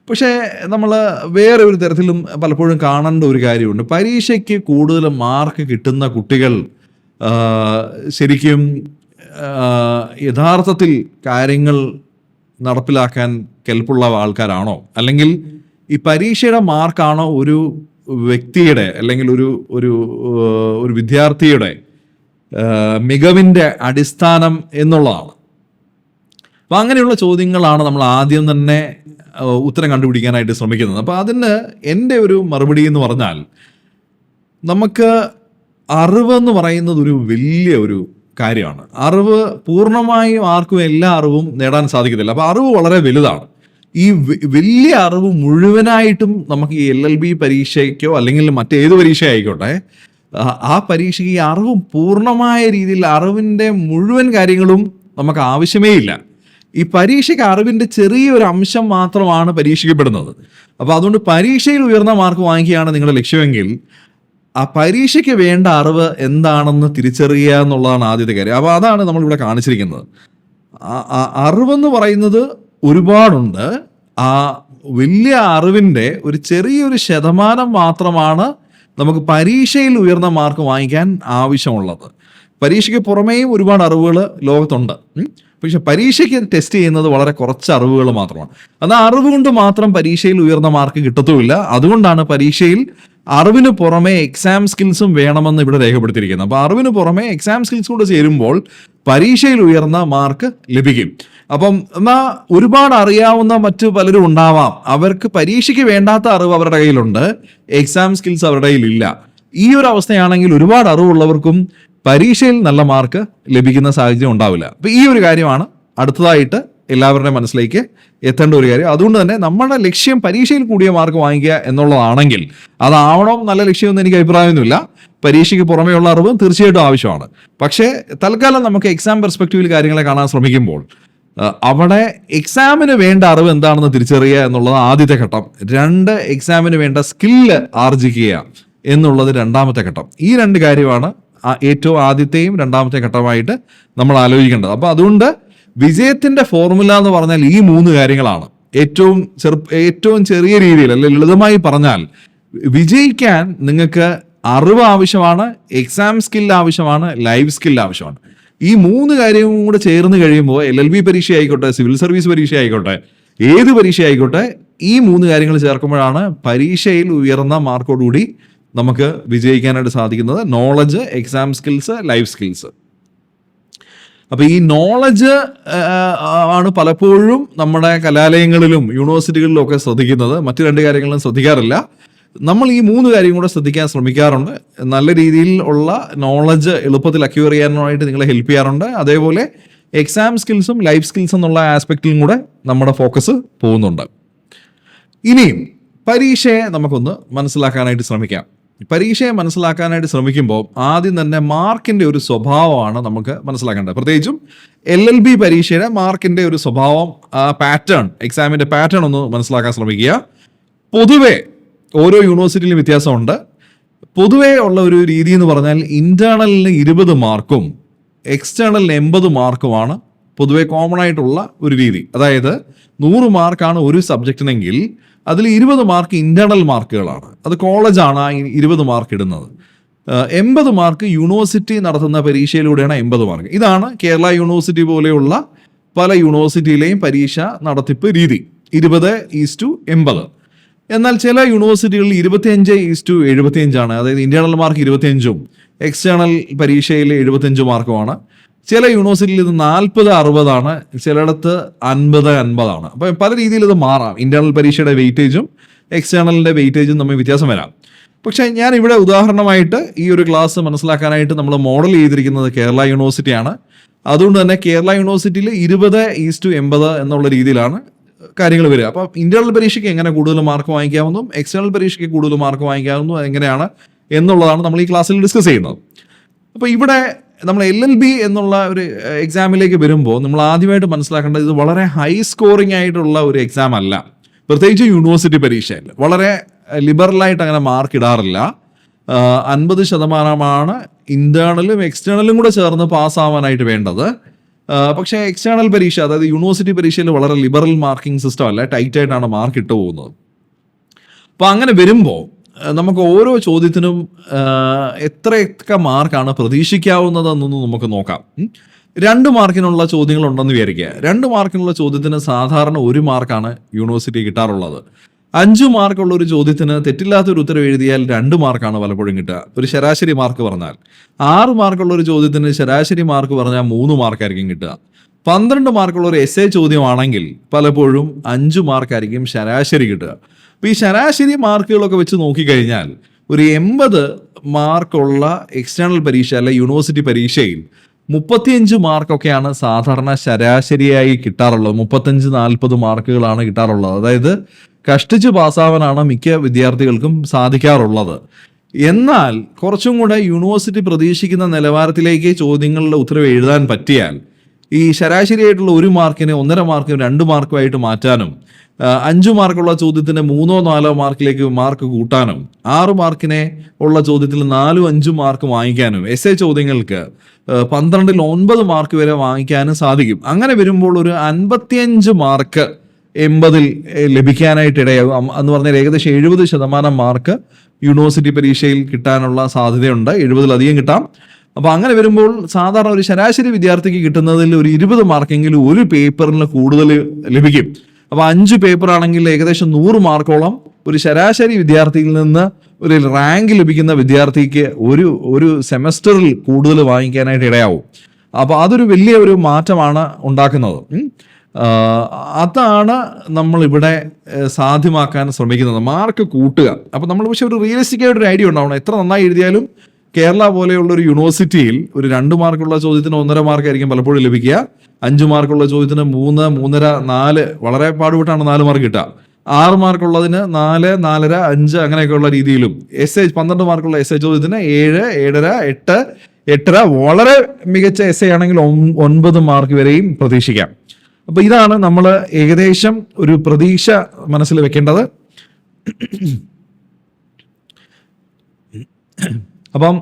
പക്ഷേ നമ്മൾ വേറെ ഒരു തരത്തിലും പലപ്പോഴും കാണേണ്ട ഒരു കാര്യമുണ്ട്. പരീക്ഷയ്ക്ക് കൂടുതൽ മാർക്ക് കിട്ടുന്ന കുട്ടികൾ ശരിക്കും യഥാർത്ഥത്തിൽ കാര്യങ്ങൾ നടപ്പിലാക്കാൻ കെൽപ്പുള്ള ആൾക്കാരാണോ? അല്ലെങ്കിൽ ഈ പരീക്ഷയുടെ മാർക്കാണോ ഒരു വ്യക്തിയുടെ അല്ലെങ്കിൽ ഒരു ഒരു ഒരു വിദ്യാർത്ഥിയുടെ മികവിന്റെ അടിസ്ഥാനം എന്നുള്ളതാണ്. അപ്പൊ അങ്ങനെയുള്ള ചോദ്യങ്ങളാണ് നമ്മൾ ആദ്യം തന്നെ ഉത്തരം കണ്ടുപിടിക്കാനായിട്ട് ശ്രമിക്കുന്നത്. അപ്പോൾ അതിന് എന്റെ ഒരു മറുപടി എന്ന് പറഞ്ഞാൽ നമുക്ക് അറിവ് എന്ന് പറയുന്നത് ഒരു വലിയ ഒരു കാര്യമാണ്. അറിവ് പൂർണമായും ആർക്കും എല്ലാ അറിവും നേടാൻ സാധിക്കത്തില്ല. അപ്പോൾ അറിവ് വളരെ വലുതാണ്. ഈ വലിയ അറിവ് മുഴുവനായിട്ടും നമുക്ക് ഈ എൽ എൽ ബി പരീക്ഷയ്ക്കോ അല്ലെങ്കിൽ മറ്റേത് പരീക്ഷ ആയിക്കോട്ടെ ആ പരീക്ഷയ്ക്ക് ഈ അറിവ് പൂർണമായ രീതിയിൽ അറിവിന്റെ മുഴുവൻ കാര്യങ്ങളും നമുക്ക് ആവശ്യമേ ഇല്ല. ഈ പരീക്ഷയ്ക്ക് അറിവിന്റെ ചെറിയൊരു അംശം മാത്രമാണ് പരീക്ഷിക്കപ്പെടുന്നത്. അപ്പോൾ അതുകൊണ്ട് പരീക്ഷയിൽ ഉയർന്ന മാർക്ക് വാങ്ങിക്കുകയാണ് നിങ്ങളുടെ ലക്ഷ്യമെങ്കിൽ ആ പരീക്ഷയ്ക്ക് വേണ്ട അറിവ് എന്താണെന്ന് തിരിച്ചറിയുക എന്നുള്ളതാണ് ആദ്യത്തെ കാര്യം. അപ്പോൾ അതാണ് നമ്മളിവിടെ കാണിച്ചിരിക്കുന്നത്. അറിവെന്ന് പറയുന്നത് ഒരുപാടുണ്ട്. ആ വലിയ അറിവിന്റെ ഒരു ചെറിയൊരു ശതമാനം മാത്രമാണ് നമുക്ക് പരീക്ഷയിൽ ഉയർന്ന മാർക്ക് വാങ്ങിക്കാൻ ആവശ്യമുള്ളത്. പരീക്ഷയ്ക്ക് പുറമേയും ഒരുപാട് അറിവുകൾ ലോകത്തുണ്ട്. പക്ഷെ പരീക്ഷയ്ക്ക് ടെസ്റ്റ് ചെയ്യുന്നത് വളരെ കുറച്ച് അറിവുകൾ മാത്രമാണ്. എന്നാൽ അറിവ് കൊണ്ട് മാത്രം പരീക്ഷയിൽ ഉയർന്ന മാർക്ക് കിട്ടത്തുമില്ല. അതുകൊണ്ടാണ് പരീക്ഷയിൽ അറിവിന് പുറമെ എക്സാം സ്കിൽസും വേണമെന്ന് ഇവിടെ രേഖപ്പെടുത്തിയിരിക്കുന്നത്. അപ്പോൾ അറിവിന് പുറമെ എക്സാം സ്കിൽസ് കൂടെ ചേരുമ്പോൾ പരീക്ഷയിൽ ഉയർന്ന മാർക്ക് ലഭിക്കും. അപ്പം എന്നാ ഒരുപാട് അറിയാവുന്ന മറ്റു പലരും ഉണ്ടാവാം. അവർക്ക് പരീക്ഷയ്ക്ക് വേണ്ടാത്ത അറിവ് അവരുടെ കയ്യിലുണ്ട്. എക്സാം സ്കിൽസ് അവരുടെ കയ്യിലില്ല. ഈ ഒരു അവസ്ഥയാണെങ്കിൽ ഒരുപാട് അറിവുള്ളവർക്കും പരീക്ഷയിൽ നല്ല മാർക്ക് ലഭിക്കുന്ന സാഹചര്യം ഉണ്ടാവില്ല. അപ്പം ഈ ഒരു കാര്യമാണ് അടുത്തതായിട്ട് എല്ലാവരുടെയും മനസ്സിലേക്ക് എത്തേണ്ട ഒരു കാര്യം. അതുകൊണ്ട് തന്നെ നമ്മുടെ ലക്ഷ്യം പരീക്ഷയിൽ കൂടിയ മാർക്ക് വാങ്ങിക്കുക എന്നുള്ളതാണെങ്കിൽ അതാവണം നല്ല ലക്ഷ്യമെന്ന് എനിക്ക് അഭിപ്രായമൊന്നുമില്ല. പരീക്ഷയ്ക്ക് പുറമേയുള്ള അറിവും തീർച്ചയായിട്ടും ആവശ്യമാണ്. പക്ഷേ തൽക്കാലം നമുക്ക് എക്സാം പെർസ്പെക്റ്റീവിൽ കാര്യങ്ങളെ കാണാൻ ശ്രമിക്കുമ്പോൾ അവിടെ എക്സാമിന് വേണ്ട അറിവ് എന്താണെന്ന് തിരിച്ചറിയുക എന്നുള്ളത് ആദ്യത്തെ ഘട്ടം. രണ്ട് എക്സാമിന് വേണ്ട സ്കില്ല് ആർജിക്കുക എന്നുള്ളത് രണ്ടാമത്തെ ഘട്ടം. ഈ രണ്ട് കാര്യമാണ് ഏറ്റവും ആദ്യത്തെയും രണ്ടാമത്തെ ഘട്ടമായിട്ട് നമ്മൾ ആലോചിക്കേണ്ടത്. അപ്പോൾ അതുകൊണ്ട് വിജയത്തിന്റെ ഫോർമുല എന്ന് പറഞ്ഞാൽ ഈ മൂന്ന് കാര്യങ്ങളാണ്. ഏറ്റവും ചെറു ഏറ്റവും ചെറിയ രീതിയിൽ അല്ലെ ലളിതമായി പറഞ്ഞാൽ വിജയിക്കാൻ നിങ്ങൾക്ക് അറിവ് ആവശ്യമാണ് എക്സാം സ്കിൽ ആവശ്യമാണ് ലൈഫ് സ്കിൽ ആവശ്യമാണ്. ഈ മൂന്ന് കാര്യവും കൂടെ ചേർന്ന് കഴിയുമ്പോൾ എൽ എൽ ബി പരീക്ഷ ആയിക്കോട്ടെ സിവിൽ സർവീസ് പരീക്ഷ ആയിക്കോട്ടെ ഏത് പരീക്ഷ ആയിക്കോട്ടെ ഈ മൂന്ന് കാര്യങ്ങൾ ചേർക്കുമ്പോഴാണ് പരീക്ഷയിൽ ഉയർന്ന മാർക്കോടുകൂടി നമുക്ക് വിജയിക്കാനായിട്ട് സാധിക്കുന്നത് knowledge exam skills life skills അപ്പോൾ ഈ നോളജ് ആണ് പലപ്പോഴും നമ്മുടെ കലാലയങ്ങളിലും യൂണിവേഴ്സിറ്റികളിലും ഒക്കെ ശ്രദ്ധിക്കുന്നത്. മറ്റു രണ്ട് കാര്യങ്ങളും ശ്രദ്ധിക്കാറില്ല. നമ്മൾ ഈ മൂന്ന് കാര്യം കൂടെ ശ്രദ്ധിക്കാൻ ശ്രമിക്കാറുണ്ട്. നല്ല രീതിയിൽ ഉള്ള നോളജ് എളുപ്പത്തിൽ അക്യൂർ ചെയ്യാനായിട്ട് നിങ്ങളെ ഹെൽപ്പ് ചെയ്യാറുണ്ട്. അതേപോലെ എക്സാം സ്കിൽസും ലൈഫ് സ്കിൽസും എന്നുള്ള ആസ്പെക്റ്റിലും കൂടെ നമ്മുടെ ഫോക്കസ് പോകുന്നുണ്ട്. ഇനിയും പരീക്ഷയെ നമുക്കൊന്ന് മനസ്സിലാക്കാനായിട്ട് ശ്രമിക്കാം. പരീക്ഷയെ മനസ്സിലാക്കാനായിട്ട് ശ്രമിക്കുമ്പോൾ ആദ്യം തന്നെ മാർക്കിന്റെ ഒരു സ്വഭാവമാണ് നമുക്ക് മനസ്സിലാക്കേണ്ടത്. പ്രത്യേകിച്ചും എൽ എൽ ബി പരീക്ഷയുടെ മാർക്കിന്റെ ഒരു സ്വഭാവം പാറ്റേൺ എക്സാമിന്റെ പാറ്റേൺ ഒന്ന് മനസ്സിലാക്കാൻ ശ്രമിക്കുക. പൊതുവെ ഓരോ യൂണിവേഴ്സിറ്റിയിലും വ്യത്യാസമുണ്ട്. പൊതുവേ ഉള്ള ഒരു രീതി എന്ന് പറഞ്ഞാൽ ഇന്റേണലിന് ഇരുപത് മാർക്കും എക്സ്റ്റേണലിന് എൺപത് മാർക്കുമാണ് പൊതുവെ കോമൺ ആയിട്ടുള്ള ഒരു രീതി. അതായത് നൂറ് മാർക്കാണ് ഒരു സബ്ജക്റ്റിനെങ്കിൽ അതിൽ ഇരുപത് മാർക്ക് ഇന്റേണൽ മാർക്കുകളാണ്. അത് കോളേജാണ് ആ ഇരുപത് മാർക്ക് ഇടുന്നത്. എൺപത് മാർക്ക് യൂണിവേഴ്സിറ്റി നടത്തുന്ന പരീക്ഷയിലൂടെയാണ് എൺപത് മാർക്ക്. ഇതാണ് കേരള യൂണിവേഴ്സിറ്റി പോലെയുള്ള പല യൂണിവേഴ്സിറ്റിയിലെയും പരീക്ഷ നടത്തിപ്പ് രീതി. ഇരുപത് ഈസ് ടു എൺപത്. എന്നാൽ ചില യൂണിവേഴ്സിറ്റികളിൽ ഇരുപത്തിയഞ്ച് ഈസ് ടു എഴുപത്തിയഞ്ചാണ്. അതായത് ഇന്റേണൽ മാർക്ക് ഇരുപത്തിയഞ്ചും എക്സ്റ്റേണൽ പരീക്ഷയിൽ എഴുപത്തിയഞ്ച് മാർക്കുമാണ്. ചില യൂണിവേഴ്സിറ്റിയിൽ ഇത് നാൽപ്പത് അറുപതാണ് ചിലയിടത്ത് അൻപത് അൻപതാണ്. അപ്പോൾ പല രീതിയിൽ ഇത് മാറാം. ഇന്റേണൽ പരീക്ഷയുടെ വെയിറ്റേജും എക്സ്റ്റേണലിന്റെ വെയിറ്റേജും തമ്മിൽ വ്യത്യാസം വരാം. പക്ഷേ ഞാൻ ഇവിടെ ഉദാഹരണമായിട്ട് ഈ ഒരു ക്ലാസ് മനസ്സിലാക്കാനായിട്ട് നമ്മൾ മോഡൽ ചെയ്തിരിക്കുന്നത് കേരള യൂണിവേഴ്സിറ്റിയാണ് അതുകൊണ്ട് തന്നെ കേരള യൂണിവേഴ്സിറ്റിയിൽ ഇരുപത് ഈസ് ടു എൺപത് എന്നുള്ള രീതിയിലാണ് കാര്യങ്ങൾ വരിക. അപ്പോൾ ഇന്റേണൽ പരീക്ഷയ്ക്ക് എങ്ങനെ കൂടുതൽ മാർക്ക് വാങ്ങിക്കാമെന്നും എക്സ്റ്റേണൽ പരീക്ഷയ്ക്ക് കൂടുതൽ മാർക്ക് വാങ്ങിക്കാമെന്നും എങ്ങനെയാണ്? എന്നുള്ളതാണ് നമ്മൾ ഈ ക്ലാസ്സിൽ ഡിസ്കസ് ചെയ്യുന്നത്. അപ്പോൾ ഇവിടെ നമ്മൾ എൽ എൽ ബി എന്നുള്ള ഒരു എക്സാമിലേക്ക് വരുമ്പോൾ നമ്മൾ ആദ്യമായിട്ട് മനസ്സിലാക്കേണ്ടത് ഇത് വളരെ ഹൈ സ്കോറിംഗ് ആയിട്ടുള്ള ഒരു എക്സാം അല്ല. പ്രത്യേകിച്ച് യൂണിവേഴ്സിറ്റി പരീക്ഷയിൽ. വളരെ ലിബറലായിട്ട് അങ്ങനെ മാർക്ക് ഇടാറില്ല. അൻപത് ശതമാനമാണ് ഇന്റേണലും എക്സ്റ്റേണലും കൂടെ ചേർന്ന് പാസ്സാവാനായിട്ട് വേണ്ടത്. പക്ഷേ എക്സ്റ്റേണൽ പരീക്ഷ അതായത് യൂണിവേഴ്സിറ്റി പരീക്ഷയിൽ വളരെ ലിബറൽ മാർക്കിംഗ് സിസ്റ്റം അല്ല ടൈറ്റായിട്ടാണ് മാർക്ക് ഇട്ടു പോകുന്നത്. അപ്പോൾ അങ്ങനെ വരുമ്പോൾ നമുക്ക് ഓരോ ചോദ്യത്തിനും എത്രയൊക്കെ മാർക്കാണ് പ്രതീക്ഷിക്കാവുന്നതെന്നൊന്ന് നമുക്ക് നോക്കാം. രണ്ട് മാർക്കിനുള്ള ചോദ്യങ്ങൾ ഉണ്ടെന്ന് വിചാരിക്കുക. രണ്ട് മാർക്കിനുള്ള ചോദ്യത്തിന് സാധാരണ ഒരു മാർക്കാണ് യൂണിവേഴ്സിറ്റി കിട്ടാറുള്ളത്. അഞ്ച് മാർക്കുള്ള ഒരു ചോദ്യത്തിന് തെറ്റില്ലാത്തൊരു ഉത്തരം എഴുതിയാൽ രണ്ട് മാർക്കാണ് പലപ്പോഴും കിട്ടുക. ഒരു ശരാശരി മാർക്ക് പറഞ്ഞാൽ. ആറ് മാർക്കുള്ള ഒരു ചോദ്യത്തിന് ശരാശരി മാർക്ക് പറഞ്ഞാൽ മൂന്ന് മാർക്കായിരിക്കും കിട്ടുക. പന്ത്രണ്ട് മാർക്കുള്ള ഒരു എസ് എ ചോദ്യമാണെങ്കിൽ പലപ്പോഴും അഞ്ച് മാർക്കായിരിക്കും ശരാശരി കിട്ടുക. അപ്പോൾ ഈ ശരാശരി മാർക്കുകളൊക്കെ വെച്ച് നോക്കിക്കഴിഞ്ഞാൽ ഒരു എൺപത് മാർക്കുള്ള എക്സ്റ്റേണൽ പരീക്ഷ അല്ലെ യൂണിവേഴ്സിറ്റി പരീക്ഷയിൽ മുപ്പത്തിയഞ്ച് മാർക്കൊക്കെയാണ് സാധാരണ ശരാശരിയായി കിട്ടാറുള്ളത്. മുപ്പത്തഞ്ച് നാൽപ്പത് മാർക്കുകളാണ് കിട്ടാറുള്ളത്. അതായത് കഷ്ടിച്ച് പാസ്സാവാനാണ് മിക്ക വിദ്യാർത്ഥികൾക്കും സാധിക്കാറുള്ളത്. എന്നാൽ കുറച്ചും കൂടെ യൂണിവേഴ്സിറ്റി പ്രതീക്ഷിക്കുന്ന നിലവാരത്തിലേക്ക് ചോദ്യങ്ങളുടെ ഉത്തരവ് എഴുതാൻ പറ്റിയാൽ ഈ ശരാശരിയായിട്ടുള്ള ഒരു മാർക്കിനെ ഒന്നര മാർക്കും രണ്ട് മാർക്കുമായിട്ട് മാറ്റാനും അഞ്ചു മാർക്കുള്ള ചോദ്യത്തിന് മൂന്നോ നാലോ മാർക്കിലേക്ക് മാർക്ക് കൂട്ടാനും ആറ് മാർക്കിനെ ഉള്ള ചോദ്യത്തിൽ നാലും അഞ്ചും മാർക്ക് വാങ്ങിക്കാനും എസ് എ ചോദ്യങ്ങൾക്ക് പന്ത്രണ്ടിൽ ഒൻപത് മാർക്ക് വരെ വാങ്ങിക്കാനും സാധിക്കും. അങ്ങനെ വരുമ്പോൾ ഒരു അൻപത്തിയഞ്ച് മാർക്ക് എൺപതിൽ ലഭിക്കാനായിട്ട് ഇടയാകും. എന്ന് പറഞ്ഞാൽ ഏകദേശം എഴുപത് ശതമാനം മാർക്ക് യൂണിവേഴ്സിറ്റി പരീക്ഷയിൽ കിട്ടാനുള്ള സാധ്യതയുണ്ട്. എഴുപതിലധികം കിട്ടാം. അപ്പോൾ അങ്ങനെ വരുമ്പോൾ സാധാരണ ഒരു ശരാശരി വിദ്യാർത്ഥിക്ക് കിട്ടുന്നതിൽ ഒരു ഇരുപത് മാർക്കെങ്കിലും ഒരു പേപ്പറിന് കൂടുതൽ ലഭിക്കും. അപ്പോൾ അഞ്ച് പേപ്പർ ആണെങ്കിൽ ഏകദേശം നൂറ് മാർക്കോളം ഒരു ശരാശരി വിദ്യാർത്ഥിയിൽ നിന്ന് ഒരു റാങ്ക് ലഭിക്കുന്ന വിദ്യാർത്ഥിക്ക് ഒരു ഒരു സെമസ്റ്ററിൽ കൂടുതൽ വാങ്ങിക്കാനായിട്ട് ഇടയാവും. അപ്പോൾ അതൊരു വലിയ ഒരു മാറ്റമാണ് ഉണ്ടാക്കുന്നത്. അതാണ് നമ്മൾ ഇവിടെ സാധ്യമാക്കാൻ ശ്രമിക്കുന്നത്. മാർക്ക് കൂട്ടുക. അപ്പോൾ നമ്മൾ പക്ഷേ ഒരു റിയലിസ്റ്റിക് ഒരു ഐഡിയ ഉണ്ടാവണം. എത്ര നന്നായി എഴുതിയാലും കേരള പോലെയുള്ള ഒരു യൂണിവേഴ്സിറ്റിയിൽ ഒരു രണ്ട് മാർക്കുള്ള ചോദ്യത്തിന് ഒന്നര മാർക്കായിരിക്കും പലപ്പോഴും ലഭിക്കുക. അഞ്ച് മാർക്കുള്ള ചോദ്യത്തിന് മൂന്ന് മൂന്നര നാല് വളരെ പാടുപെട്ടാണ് നാല് മാർക്ക് കിട്ടുക. ആറ് മാർക്കുള്ളതിന് നാല് നാലര അഞ്ച് അങ്ങനെയൊക്കെയുള്ള രീതിയിലും എസ് എ പന്ത്രണ്ട് മാർക്കുള്ള എസ് എ ചോദ്യത്തിന് ഏഴ് ഏഴര എട്ട് എട്ടര വളരെ മികച്ച എസ് എ ആണെങ്കിൽ ഒൻപത് മാർക്ക് വരെയും പ്രതീക്ഷിക്കാം. അപ്പോൾ ഇതാണ് നമ്മൾ ഏകദേശം ഒരു പ്രതീക്ഷ മനസ്സിൽ വെക്കേണ്ടത്. അപ്പം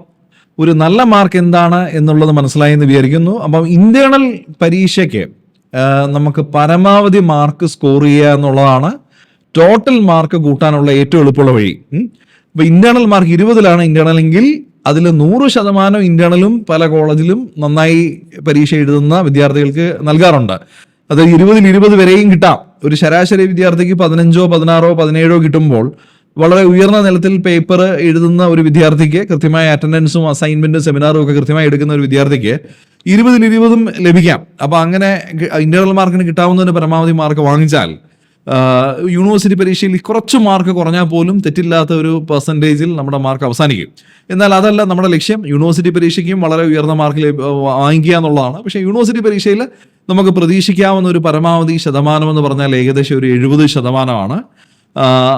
ഒരു നല്ല മാർക്ക് എന്താണ് എന്നുള്ളത് മനസ്സിലായി എന്ന് വിചാരിക്കുന്നു. അപ്പം ഇന്റേണൽ പരീക്ഷയ്ക്ക് നമുക്ക് പരമാവധി മാർക്ക് സ്കോർ ചെയ്യുക എന്നുള്ളതാണ് ടോട്ടൽ മാർക്ക് കൂട്ടാനുള്ള ഏറ്റവും എളുപ്പമുള്ള വഴി. അപ്പം ഇന്റേണൽ മാർക്ക് ഇരുപതിലാണ് ഇന്റേണൽ എങ്കിൽ അതിൽ നൂറ് ശതമാനം ഇന്റേണലും പല കോളേജിലും നന്നായി പരീക്ഷ എഴുതുന്ന വിദ്യാർത്ഥികൾക്ക് നൽകാറുണ്ട്. അത് ഇരുപതിൽ ഇരുപത് വരെയും കിട്ടാം. ഒരു ശരാശരി വിദ്യാർത്ഥിക്ക് പതിനഞ്ചോ പതിനാറോ പതിനേഴോ കിട്ടുമ്പോൾ വളരെ ഉയർന്ന നിലത്തിൽ പേപ്പർ എഴുതുന്ന ഒരു വിദ്യാർത്ഥിക്ക് കൃത്യമായ അറ്റൻഡൻസും അസൈൻമെന്റും സെമിനാറും ഒക്കെ കൃത്യമായി എടുക്കുന്ന ഒരു വിദ്യാർത്ഥിക്ക് ഇരുപതിൽ ഇരുപതും ലഭിക്കാം. അപ്പൊ അങ്ങനെ ഇന്റർണൽ മാർക്കിന് കിട്ടാവുന്നതിന് പരമാവധി മാർക്ക് വാങ്ങിച്ചാൽ യൂണിവേഴ്സിറ്റി പരീക്ഷയിൽ കുറച്ച് മാർക്ക് കുറഞ്ഞാൽ പോലും തെറ്റില്ലാത്ത ഒരു പെർസെന്റേജിൽ നമ്മുടെ മാർക്ക് അവസാനിക്കും. എന്നാൽ അതല്ല നമ്മുടെ ലക്ഷ്യം. യൂണിവേഴ്സിറ്റി പരീക്ഷയ്ക്കും വളരെ ഉയർന്ന മാർക്ക് വാങ്ങിക്കുക എന്നുള്ളതാണ്. പക്ഷേ യൂണിവേഴ്സിറ്റി പരീക്ഷയിൽ നമുക്ക് പ്രതീക്ഷിക്കാവുന്ന ഒരു പരമാവധി ശതമാനം എന്ന് പറഞ്ഞാൽ ഏകദേശം ഒരു എഴുപത് ശതമാനമാണ്.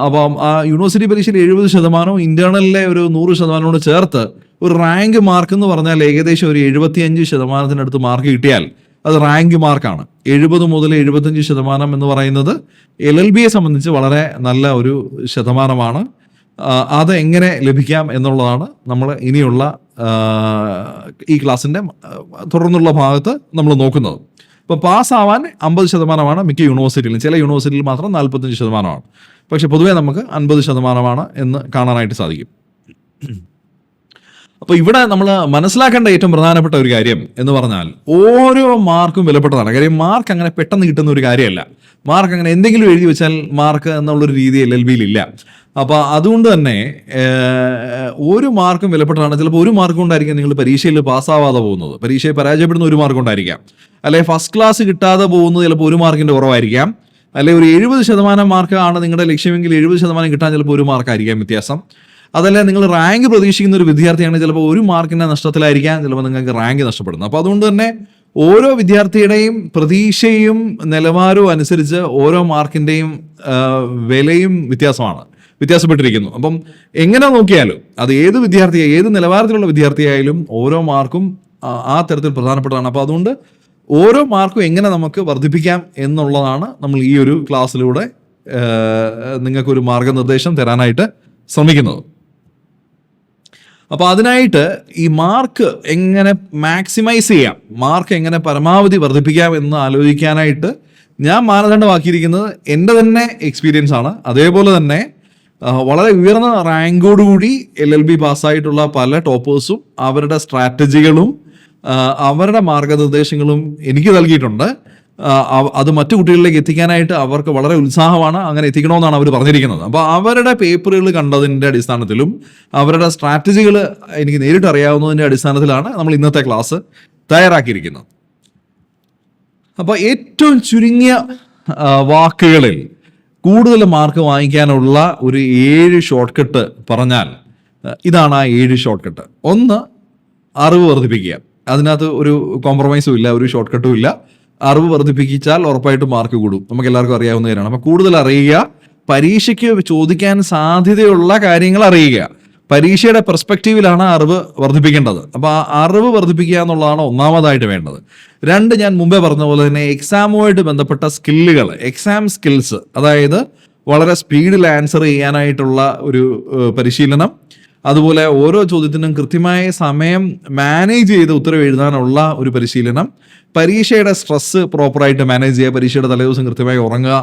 അപ്പം ആ യൂണിവേഴ്സിറ്റി പരീക്ഷയിൽ എഴുപത് ശതമാനവും ഇന്റേണലിലെ ഒരു നൂറ് ശതമാനവും ചേർത്ത് ഒരു റാങ്ക് മാർക്ക് എന്ന് പറഞ്ഞാൽ ഏകദേശം ഒരു എഴുപത്തിയഞ്ച് ശതമാനത്തിനടുത്ത് മാർക്ക് കിട്ടിയാൽ അത് റാങ്ക് മാർക്കാണ് എഴുപത് മുതൽ എഴുപത്തഞ്ച് ശതമാനം എന്ന് പറയുന്നത് എൽ എൽ ബിയെ സംബന്ധിച്ച് വളരെ നല്ല ഒരു ശതമാനമാണ്. അത് എങ്ങനെ ലഭിക്കാം എന്നുള്ളതാണ് നമ്മൾ ഇനിയുള്ള ഈ ക്ലാസ്സിന്റെ തുടർന്നുള്ള ഭാഗത്ത് നമ്മൾ നോക്കുന്നത്. ഇപ്പോൾ പാസ്സാവാൻ അമ്പത് ശതമാനമാണ് മിക്ക യൂണിവേഴ്സിറ്റിയിലും. ചില യൂണിവേഴ്സിറ്റിയിൽ മാത്രം നാൽപ്പത്തഞ്ച് ശതമാനമാണ്. പക്ഷെ പൊതുവേ നമുക്ക് അൻപത് ശതമാനമാണ് എന്ന് കാണാനായിട്ട് സാധിക്കും. അപ്പോൾ ഇവിടെ നമ്മൾ മനസ്സിലാക്കേണ്ട ഏറ്റവും പ്രധാനപ്പെട്ട ഒരു കാര്യം എന്ന് പറഞ്ഞാൽ ഓരോ മാർക്കും വിലപ്പെട്ടതാണ്. കാര്യം മാർക്ക് അങ്ങനെ പെട്ടെന്ന് കിട്ടുന്ന ഒരു കാര്യമല്ല. മാർക്ക് അങ്ങനെ എന്തെങ്കിലും എഴുതി വെച്ചാൽ മാർക്ക് എന്നുള്ളൊരു രീതി എൽ എൽ ബിയിലില്ല അപ്പോൾ അതുകൊണ്ട് തന്നെ ഒരു മാർക്കും വിലപ്പെട്ടതാണ് ചിലപ്പോൾ ഒരു മാർക്ക് കൊണ്ടായിരിക്കും നിങ്ങൾ പരീക്ഷയിൽ പാസ്സാവാതെ പോകുന്നത്. പരീക്ഷയിൽ പരാജയപ്പെടുന്ന ഒരു മാർക്ക് കൊണ്ടായിരിക്കാം. അല്ലെങ്കിൽ ഫസ്റ്റ് ക്ലാസ് കിട്ടാതെ പോകുന്നത് ചിലപ്പോൾ ഒരു മാർക്കിന്റെ കുറവായിരിക്കാം. അല്ലെങ്കിൽ ഒരു എഴുപത് ശതമാനം മാർക്ക് ആണ് നിങ്ങളുടെ ലക്ഷ്യമെങ്കിൽ എഴുപത് ശതമാനം കിട്ടാൻ ചിലപ്പോൾ ഒരു മാർക്കായിരിക്കാം വ്യത്യാസം. അതല്ല നിങ്ങൾ റാങ്ക് പ്രതീക്ഷിക്കുന്ന ഒരു വിദ്യാർത്ഥിയാണെങ്കിൽ ചിലപ്പോൾ ഒരു മാർക്കിന്റെ നഷ്ടത്തിലായിരിക്കാം. ചിലപ്പോൾ നിങ്ങൾക്ക് റാങ്ക് നഷ്ടപ്പെടുന്നത് അപ്പോൾ അതുകൊണ്ട് തന്നെ ഓരോ വിദ്യാർത്ഥിയുടെയും പ്രതീക്ഷയും നിലവാരവും അനുസരിച്ച് ഓരോ മാർക്കിന്റെയും വിലയും വ്യത്യാസമാണ്. വ്യത്യാസപ്പെട്ടിരിക്കുന്നു. അപ്പം എങ്ങനെ നോക്കിയാലും അത് ഏത് വിദ്യാർത്ഥി ഏത് നിലവാരത്തിലുള്ള വിദ്യാർത്ഥിയായാലും ഓരോ മാർക്കും ആ- തരത്തിൽ പ്രധാനപ്പെട്ടതാണ്. അപ്പോൾ അതുകൊണ്ട് ഓരോ മാർക്കും എങ്ങനെ നമുക്ക് വർദ്ധിപ്പിക്കാം എന്നുള്ളതാണ് നമ്മൾ ഈ ഒരു ക്ലാസ്സിലൂടെ നിങ്ങൾക്കൊരു മാർഗനിർദ്ദേശം തരാനായിട്ട് ശ്രമിക്കുന്നത്. അപ്പോൾ അതിനായിട്ട് ഈ മാർക്ക് എങ്ങനെ മാക്സിമൈസ് ചെയ്യാം മാർക്ക് എങ്ങനെ പരമാവധി വർദ്ധിപ്പിക്കാം എന്ന് ആലോചിക്കാനായിട്ട് ഞാൻ മാനദണ്ഡമാക്കിയിരിക്കുന്നത് എന്റെ തന്നെ എക്സ്പീരിയൻസ് ആണ് അതേപോലെ തന്നെ വളരെ ഉയർന്ന റാങ്കോടുകൂടി എൽ എൽ ബി പാസ്സായിട്ടുള്ള പല ടോപ്പേഴ്സും അവരുടെ സ്ട്രാറ്റജികളും അവരുടെ മാർഗനിർദ്ദേശങ്ങളും എനിക്ക് നൽകിയിട്ടുണ്ട്. അത് മറ്റു കുട്ടികളിലേക്ക് എത്തിക്കാനായിട്ട് അവർക്ക് വളരെ ഉത്സാഹമാണ് അങ്ങനെ എത്തിക്കണമെന്നാണ് അവർ പറഞ്ഞിരിക്കുന്നത്. അപ്പോൾ അവരുടെ പേപ്പറുകൾ കണ്ടതിന്റെ അടിസ്ഥാനത്തിലും അവരുടെ സ്ട്രാറ്റജികൾ എനിക്ക് നേരിട്ട് അറിയാവുന്നതിന്റെ അടിസ്ഥാനത്തിലാണ് നമ്മൾ ഇന്നത്തെ ക്ലാസ് തയ്യാറാക്കിയിരിക്കുന്നത്. അപ്പോൾ ഏറ്റവും ചുരുങ്ങിയ വാക്കുകളിൽ കൂടുതൽ മാർക്ക് വാങ്ങിക്കാനുള്ള ഒരു ഏഴ് ഷോർട്ട് കട്ട് പറഞ്ഞാൽ ഇതാണ് ആ ഏഴ് ഷോർട്ട് കട്ട് ഒന്ന് അറിവ് വർദ്ധിപ്പിക്കുക. അതിനകത്ത് ഒരു കോംപ്രമൈസും ഇല്ല ഒരു ഷോർട്ട് കട്ടും ഇല്ല. അറിവ് വർദ്ധിപ്പിച്ചാൽ ഉറപ്പായിട്ടും മാർക്ക് കൂടും. നമുക്ക് എല്ലാവർക്കും അറിയാവുന്ന കാര്യമാണ്. അപ്പം കൂടുതൽ അറിയുക പരീക്ഷയ്ക്ക് ചോദിക്കാൻ സാധ്യതയുള്ള കാര്യങ്ങൾ അറിയുക. പരീക്ഷയുടെ പെർസ്പെക്റ്റീവിലാണ് അറിവ് വർദ്ധിപ്പിക്കേണ്ടത്. അപ്പോൾ ആ അറിവ് വർദ്ധിപ്പിക്കുക എന്നുള്ളതാണ് ഒന്നാമതായിട്ട് വേണ്ടത്. രണ്ട് ഞാൻ മുമ്പേ പറഞ്ഞ പോലെ തന്നെ എക്സാമുമായിട്ട് ബന്ധപ്പെട്ട സ്കില്ലുകൾ എക്സാം സ്കിൽസ് അതായത് വളരെ സ്പീഡിൽ ആൻസർ ചെയ്യാനായിട്ടുള്ള ഒരു പരിശീലനം അതുപോലെ ഓരോ ചോദ്യത്തിനും കൃത്യമായ സമയം മാനേജ് ചെയ്ത് ഉത്തരവ് എഴുതാനുള്ള ഒരു പരിശീലനം പരീക്ഷയുടെ സ്ട്രെസ്സ് പ്രോപ്പറായിട്ട് മാനേജ് ചെയ്യുക പരീക്ഷയുടെ തലേദിവസം കൃത്യമായി ഉറങ്ങുക